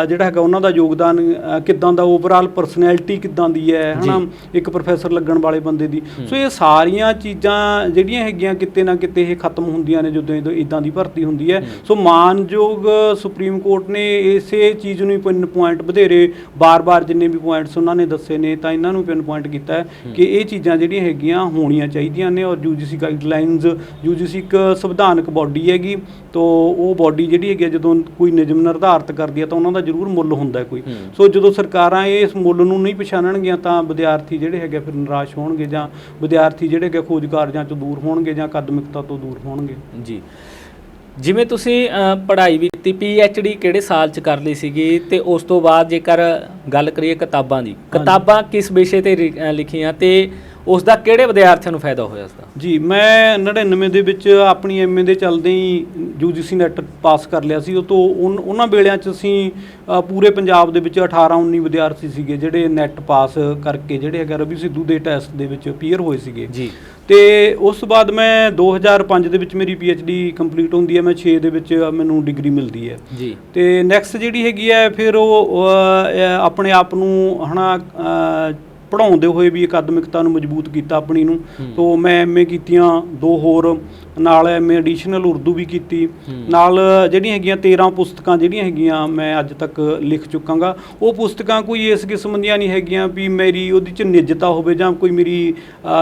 ਜਿਹੜਾ ਹੈਗਾ ਉਹਨਾਂ ਦਾ ਯੋਗਦਾਨ ਕਿੱਦਾਂ ਦਾ ਓਵਰਆਲ ਪਰਸਨੈਲਿਟੀ ਕਿੱਦਾਂ ਦੀ ਹੈ ਹਨਾ ਇੱਕ ਪ੍ਰੋਫੈਸਰ ਲੱਗਣ ਵਾਲੇ ਬੰਦੇ ਦੀ। ਸੋ ਇਹ ਸਾਰੀਆਂ ਚੀਜ਼ਾਂ ਜਿਹੜੀਆਂ ਹੈਗੀਆਂ ਕਿਤੇ ਨਾ ਕਿਤੇ ਇਹ ਖਤਮ ਹੁੰਦੀਆਂ ਨੇ ਜਦੋਂ ਇਦਾਂ ਦੀ ਭਰਤੀ ਹੁੰਦੀ ਹੈ। ਸੋ ਮਾਨਯੋਗ ਸੁਪਰੀਮ ਕੋਰਟ ਨੇ ਇਸੇ ਚੀਜ਼ ਨੂੰ ਪਿੰਨ ਪੁਆਇੰਟ ਬਥੇਰੇ ਬਾਰ-ਬਾਰ ਜਿੰਨੇ ਵੀ ਪੁਆਇੰਟਸ ਉਹਨਾਂ ਨੇ ਦੱਸੇ ਨੇ ਤਾਂ ਇਹਨਾਂ ਨੂੰ ਪਿੰਨ ਪੁਆਇੰਟ ਕੀਤਾ ਹੈ ਕਿ ਇਹ ਚੀਜ਼ਾਂ ਜਿਹੜੀਆਂ ਹੈਗੀਆਂ ਹੋਣੀਆਂ ਚਾਹੀਦੀਆਂ ਨੇ ਔਰ ਯੂਜੀਸੀ ਗਾਈਡਲਾਈਨਸ ਯੂਜੀਸੀ ਇੱਕ ਸੰਵਿਧਾਨਕ ਬਾਡੀ ਹੈਗੀ ਤੋਂ ਉਹ ਬਾਡੀ ਜਿਹੜੀ ਹੈਗੀ ਜਦੋਂ ਕੋਈ ਨਿਯਮ ਨਿਰਧਾਰਤ ਕਰਦੀ ਹੈ ਤਾਂ ਉਹਨਾਂ ਦਾ ਜ਼ਰੂਰ ਮੁੱਲ ਹੁੰਦਾ ਕੋਈ। ਸੋ ਜਦੋਂ ਸਰਕਾਰਾਂ ਇਸ ਮੁੱਲ ਨੂੰ ਨਹੀਂ ਪਛਾਣਨਗੀਆਂ ਤਾਂ ਵਿਦਿਆਰਥੀ ਜਿਹੜੇ ਹੈਗੇ ਫਿਰ ਨਿਰਾਸ਼ ਹੋਣਗੇ ਜਾਂ ਵਿਦਿਆਰਥੀ ਜਿਹੜੇ ਹੈਗੇ ਖੋਜ ਕਾਰਜਾਂ ਤੋਂ ਦੂਰ ਹੋਣਗੇ ਜਾਂ ਅਕਾਦਮਿਕਤਾ ਤੋਂ ਦੂਰ ਹੋਣਗੇ। ਜੀ। ਜਿਵੇਂ ਤੁਸੀਂ ਪੜ੍ਹਾਈ ਵੀ ਕੀਤੀ ਪੀ ਐਚ ਡੀ ਕਿਹੜੇ ਸਾਲ ਚ ਕਰ ਲਈ ਸੀਗੀ? ਤੇ ਉਸ ਤੋਂ ਬਾਅਦ ਜੇਕਰ ਗੱਲ ਕਰੀਏ ਕਿਤਾਬਾਂ ਦੀ ਕਿਤਾਬਾਂ ਕਿਸ ਵਿਸ਼ੇ ਤੇ ਲਿਖੀਆਂ ਤੇ ਉਸ ਦਾ ਕਿਹੜੇ ਵਿਦਿਆਰਥੀਆਂ ਨੂੰ ਫਾਇਦਾ ਹੋਇਆ ਉਸ ਦਾ? ਜੀ ਮੈਂ 99 ਦੇ ਵਿੱਚ ਆਪਣੀ ਐਮਏ ਦੇ ਚੱਲਦੇ ਹੀ ਯੂਜੀਸੀ ਨੈਟ ਪਾਸ ਕਰ ਲਿਆ ਸੀ। ਉਹ ਤੋਂ ਉਹਨਾਂ ਵੇਲਿਆਂ 'ਚ ਅਸੀਂ ਪੂਰੇ ਪੰਜਾਬ ਦੇ ਵਿੱਚ 18 19 ਵਿਦਿਆਰਥੀ ਸੀਗੇ ਜਿਹੜੇ ਨੈਟ ਪਾਸ ਕਰਕੇ ਜਿਹੜੇ ਹੈਗਾ ਰਵੀ ਸਿੱਧੂ ਦੇ ਟੈਸਟ ਦੇ ਵਿੱਚ ਪੀਅਰ ਹੋਏ ਸੀਗੇ। ਜੀ। ਤੇ ਉਸ ਤੋਂ ਬਾਅਦ ਮੈਂ 2005 ਦੇ ਵਿੱਚ ਮੇਰੀ ਡੀ ਕੰਪਲੀਟ ਹੁੰਦੀ ਹੈ ਮੈਂ 6 ਦੇ ਵਿੱਚ ਮੈਨੂੰ ਡਿਗਰੀ ਮਿਲਦੀ ਹੈ। ਜੀ। ਤੇ ਨੈਕਸਟ ਜਿਹੜੀ ਹੈਗੀ ਹੈ ਫਿਰ ਉਹ ਆਪਣੇ ਆਪ ਨੂੰ ਹਨਾ ਅਹ, ਪੜ੍ਹਾਉਂਦੇ ਹੋਏ ਵੀ ਅਕਾਦਮਿਕਤਾ ਨੂੰ ਮਜ਼ਬੂਤ ਕੀਤਾ ਆਪਣੀ ਨੂੰ। ਤੋਂ ਮੈਂ ਐਮਏ ਕੀਤੀਆਂ ਦੋ ਹੋਰ ਨਾਲ ਐਮਏ ਐਡੀਸ਼ਨਲ ਉਰਦੂ ਵੀ ਕੀਤੀ। ਨਾਲ ਜਿਹੜੀਆਂ ਹੈਗੀਆਂ 13 ਪੁਸਤਕਾਂ ਜਿਹੜੀਆਂ ਹੈਗੀਆਂ ਮੈਂ ਅੱਜ ਤੱਕ ਲਿਖ ਚੁੱਕਾਂਗਾ ਉਹ ਪੁਸਤਕਾਂ ਕੋਈ ਇਸ ਕਿਸਮ ਦੀਆਂ ਨਹੀਂ ਹੈਗੀਆਂ ਵੀ ਮੇਰੀ ਉਹਦੇ ਚ ਨਿੱਜਤਾ ਹੋਵੇ ਜਾਂ ਕੋਈ ਮੇਰੀ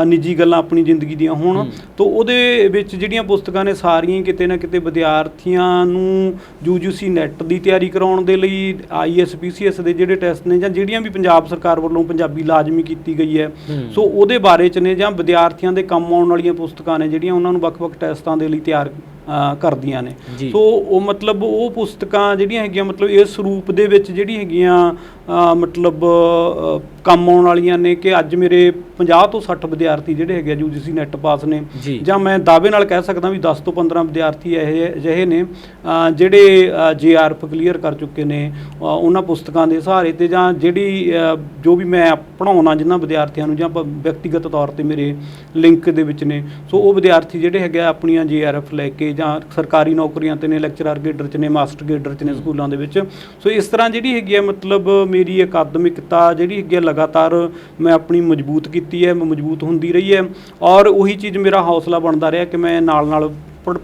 ਨਿੱਜੀ ਗੱਲਾਂ ਆਪਣੀ ਜ਼ਿੰਦਗੀ ਦੀਆਂ ਹੋਣ। ਤੋਂ ਉਹਦੇ ਵਿੱਚ ਜਿਹੜੀਆਂ ਪੁਸਤਕਾਂ ਨੇ ਸਾਰੀਆਂ ਕਿਤੇ ਨਾ ਕਿਤੇ ਵਿਦਿਆਰਥੀਆਂ ਨੂੰ ਯੂਜੀਸੀ ਨੈਟ ਦੀ ਤਿਆਰੀ ਕਰਾਉਣ ਦੇ ਲਈ ਆਈਐਸ ਪੀਸੀਐਸ ਦੇ ਜਿਹੜੇ ਟੈਸਟ ਨੇ ਜਾਂ ਜਿਹੜੀਆਂ ਵੀ ਪੰਜਾਬ ਸਰਕਾਰ ਵੱਲੋਂ ਪੰਜਾਬੀ ਲਾਜ਼ਮੀ ਕੀਤੀ ਗਈ ਹੈ। ਸੋ ਉਹਦੇ ਬਾਰੇ ਚ ਨੇ ਜਾਂ ਵਿਦਿਆਰਥੀਆਂ ਦੇ ਕੰਮ ਆਉਣ ਵਾਲੀਆਂ ਪੁਸਤਕਾਂ ਨੇ ਜਿਹੜੀਆਂ ਉਹਨਾਂ ਨੂੰ ਵੱਖ-ਵੱਖ ਟੈਸਟਾਂ ਦੇ ਲਈ ਤਿਆਰ ਕਰਦੀਆਂ ਨੇ। ਸੋ ਉਹ ਮਤਲਬ ਉਹ ਪੁਸਤਕਾਂ ਜਿਹੜੀਆਂ ਹੈਗੀਆਂ ਮਤਲਬ ਇਸ ਰੂਪ ਦੇ ਵਿੱਚ ਜਿਹੜੀ ਹੈਗੀਆਂ ਮਤਲਬ ਕੰਮ ਆਉਣ ਵਾਲੀਆਂ ਨੇ ਕਿ ਅੱਜ ਮੇਰੇ 50 ਤੋਂ 60 ਵਿਦਿਆਰਥੀ ਜਿਹੜੇ ਹੈਗੇ ਯੂਜੀਸੀ ਨੈਟ ਪਾਸ ਨੇ ਜੀ। ਮੈਂ ਦਾਅਵੇ ਨਾਲ ਕਹਿ ਸਕਦਾ ਵੀ 10 ਤੋਂ 15 ਵਿਦਿਆਰਥੀ ਇਹ ਅਜਿਹੇ ਨੇ ਜਿਹੜੇ ਜੇਆਰਐਫ ਕਲੀਅਰ ਕਰ ਚੁੱਕੇ ਨੇ ਉਹਨਾਂ ਪੁਸਤਕਾਂ ਦੇ ਸਹਾਰੇ ਤੇ ਜਾਂ ਜਿਹੜੀ ਜੋ ਵੀ ਮੈਂ ਪੜਾਉਣਾ ਜਿਨ੍ਹਾਂ ਵਿਦਿਆਰਥੀਆਂ ਨੂੰ ਜਾਂ ਵਿਅਕਤੀਗਤ ਤੌਰ ਤੇ ਮੇਰੇ ਲਿੰਕ ਦੇ ਵਿੱਚ ਨੇ ਸੋ ਉਹ ਵਿਦਿਆਰਥੀ ਜਿਹੜੇ ਹੈਗੇ ਆ ਆਪਣੀਆਂ ਜੇਆਰਐਫ ਲੈ ਕੇ ਜਾਂ ਸਰਕਾਰੀ ਨੌਕਰੀਆਂ ਤੇ ਨੇ ਲੈਕਚਰਰ ਗੇਡਰ ਚ ਨੇ ਮਾਸਟਰ ਗੇਡਰ ਚ ਨੇ ਸਕੂਲਾਂ ਦੇ ਵਿੱਚ। ਸੋ ਇਸ ਤਰ੍ਹਾਂ ਜਿਹੜੀ ਹੈਗੀ ਆ ਮਤਲਬ ਮੇਰੀ ਅਕਾਦਮਿਕਤਾ ਜਿਹੜੀ ਹੈਗੀ ਆ ਲਗਾਤਾਰ ਮੈਂ ਆਪਣੀ ਮਜ਼ਬੂਤ ਕੀਤੀ ਹੈ ਮਜ਼ਬੂਤ ਹੁੰਦੀ ਰਹੀ ਹੈ। ਔਰ ਉਹੀ ਚੀਜ਼ ਮੇਰਾ ਹੌਸਲਾ ਬਣਦਾ ਰਿਹਾ ਕਿ ਮੈਂ ਨਾਲ ਨਾਲ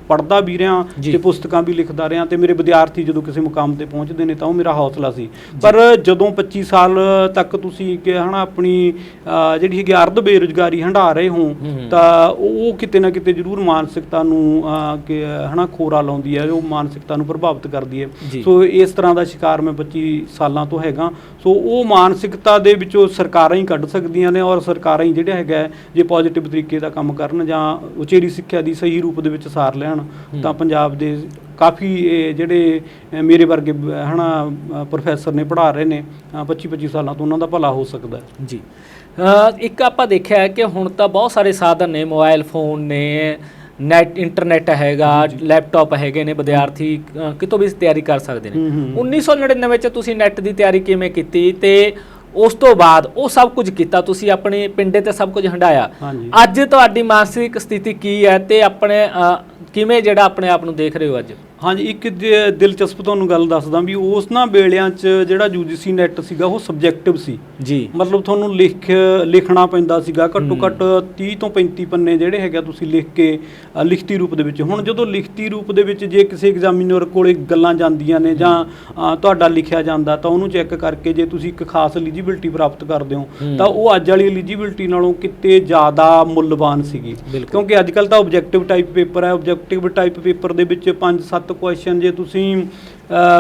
ਪੜਦਾ ਵੀ ਰਿਹਾ। ਤੇ ਪੁਸਤਕਾਂ ਵੀ ਲਿਖਦਾ ਰਿਹਾ ਤੇ ਮੇਰੇ ਵਿਦਿਆਰਥੀ ਜਦੋਂ ਕਿਸੇ ਮੁਕਾਮ ਤੇ ਪਹੁੰਚਦੇ ਨੇ ਤਾਂ ਉਹ ਮੇਰਾ ਹੌਸਲਾ ਸੀ ਪਰ ਜਦੋਂ 25 ਸਾਲ ਤੱਕ ਤੁਸੀਂ ਕਿ ਹਨਾ ਆਪਣੀ ਜਿਹੜੀ ਹੈਗੀ ਅਰਧ ਬੇਰੁਜ਼ਗਾਰੀ ਹੰਢਾ ਰਹੇ ਹੋ। ਤਾਂ ਉਹ ਕਿਤੇ ਨਾ ਕਿਤੇ ਜ਼ਰੂਰ ਮਾਨਸਿਕਤਾ ਨੂੰ ਕਿ ਹਨਾ ਖੋਰਾ ਲਾਉਂਦੀ ਹੈ ਉਹ ਮਾਨਸਿਕਤਾ ਨੂੰ ਪ੍ਰਭਾਵਿਤ ਕਰਦੀ ਹੈ। ਸੋ ਇਸ ਤਰ੍ਹਾਂ ਦਾ ਸ਼ਿਕਾਰ ਮੈਂ 25 ਸਾਲਾਂ ਤੋਂ ਹੈਗਾ ਸੋ ਉਹ ਮਾਨਸਿਕਤਾ ਦੇ ਵਿੱਚੋਂ ਸਰਕਾਰਾਂ ਹੀ ਕੱਢ ਸਕਦੀਆਂ ਨੇ ਔਰ ਸਰਕਾਰਾਂ ਹੀ ਜਿਹੜਾ ਹੈਗਾ ਜੇ ਪੋਜ਼ਿਟਿਵ ਤਰੀਕੇ ਦਾ ਕੰਮ ਕਰਨ ਜਾਂ ਉਚੇਰੀ ਸਿੱਖਿਆ ਦੀ ਸਹੀ ਰੂਪ ਦੇ ਵਿੱਚ ਸਾਰ ਲੈਣ ਤਾਂ ਪੰਜਾਬ ਦੇ ਕਾਫੀ ਜਿਹੜੇ ਮੇਰੇ ਵਰਗੇ ਹਨਾ ਪ੍ਰੋਫੈਸਰ ਨੇ ਪੜ੍ਹਾ ਰਹੇ ਨੇ 25 25 ਸਾਲਾਂ ਤੋਂ ਉਹਨਾਂ ਦਾ ਭਲਾ ਹੋ ਸਕਦਾ ਜੀ। ਇੱਕ ਆਪਾਂ ਦੇਖਿਆ ਕਿ ਹੁਣ ਤਾਂ ਬਹੁਤ ਸਾਰੇ ਸਾਧਨ ਨੇ ਮੋਬਾਈਲ ਫੋਨ ਨੇ ਨੈਟ ਇੰਟਰਨੈਟ ਹੈਗਾ ਲੈਪਟਾਪ ਹੈਗੇ ਨੇ ਵਿਦਿਆਰਥੀ ਕਿਤੋਂ ਵੀ ਤਿਆਰੀ ਕਰ ਸਕਦੇ ਨੇ। ਹੂੰ, ਹੂੰ। 1999 ਚ ਤੁਸੀਂ ਨੈਟ ਦੀ ਤਿਆਰੀ ਕਿਵੇਂ ਕੀਤੀ? ਤੇ ਉਸ ਤੋਂ ਬਾਅਦ ਉਹ ਸਭ ਕੁਝ ਕੀਤਾ ਤੁਸੀਂ ਆਪਣੇ ਪਿੰਡੇ ਤੇ ਸਭ ਕੁਝ ਹੰਡਾਇਆ। ਅੱਜ ਤੁਹਾਡੀ ਮਾਨਸਿਕ ਸਥਿਤੀ ਕੀ ਹੈ ਤੇ ਆਪਣੇ ਅ, ਕਿਵੇਂ ਜਿਹੜਾ ਆਪਣੇ ਆਪ ਨੂੰ ਦੇਖ ਰਹੇ ਹੋ ਅੱਜ? ਹਾਂਜੀ ਇੱਕ ਦਿਲਚਸਪ ਤੁਹਾਨੂੰ ਗੱਲ ਦੱਸਦਾ ਵੀ ਉਸ ਨਾ ਵੇਲਿਆਂ 'ਚ ਜਿਹੜਾ ਯੂਜੀਸੀ ਨੈਟ ਸੀਗਾ ਉਹ ਸਬਜੈਕਟਿਵ ਸੀ। ਜੀ। ਮਤਲਬ ਤੁਹਾਨੂੰ ਲਿਖ ਲਿਖਣਾ ਪੈਂਦਾ ਸੀਗਾ ਘੱਟੋ ਘੱਟ 30 ਤੋਂ 35 ਪੰਨੇ ਜਿਹੜੇ ਹੈਗਾ ਤੁਸੀਂ ਲਿਖ ਕੇ ਅ, ਲਿਖਤੀ ਰੂਪ ਦੇ ਵਿੱਚ। ਹੁਣ ਜਦੋਂ ਲਿਖਤੀ ਰੂਪ ਦੇ ਵਿੱਚ ਜੇ ਕਿਸੇ ਐਗਜ਼ਾਮੀਨਰ ਕੋਲੇ ਗੱਲਾਂ ਜਾਂਦੀਆਂ ਨੇ ਜਾਂ ਅ, ਤੁਹਾਡਾ ਲਿਖਿਆ ਜਾਂਦਾ ਤਾਂ ਉਹਨੂੰ ਚੈੱਕ ਕਰਕੇ ਜੇ ਤੁਸੀਂ ਇੱਕ ਖਾਸ ਐਲੀਜੀਬਿਲਟੀ ਪ੍ਰਾਪਤ ਕਰਦੇ ਹੋ ਹੂੰ। ਤਾਂ ਉਹ ਅੱਜ ਵਾਲੀ ਐਲੀਜੀਬਿਲਟੀ ਨਾਲੋਂ ਕਿਤੇ ਜ਼ਿਆਦਾ ਮੁੱਲਵਾਨ ਸੀਗੀ। ਬਿਲਕੁਲ। ਕਿਉਂਕਿ ਅੱਜ ਕੱਲ ਤਾਂ ਆਬਜੈਕਟਿਵ ਟਾਈਪ ਪੇਪਰ ਹੈ ਆਬਜੈਕਟਿਵ ਟਾਈਪ ਪੇਪਰ ਦੇ ਵਿੱਚ 5-7 ਕੁਐਸਚਨ ਜੇ ਤੁਸੀਂ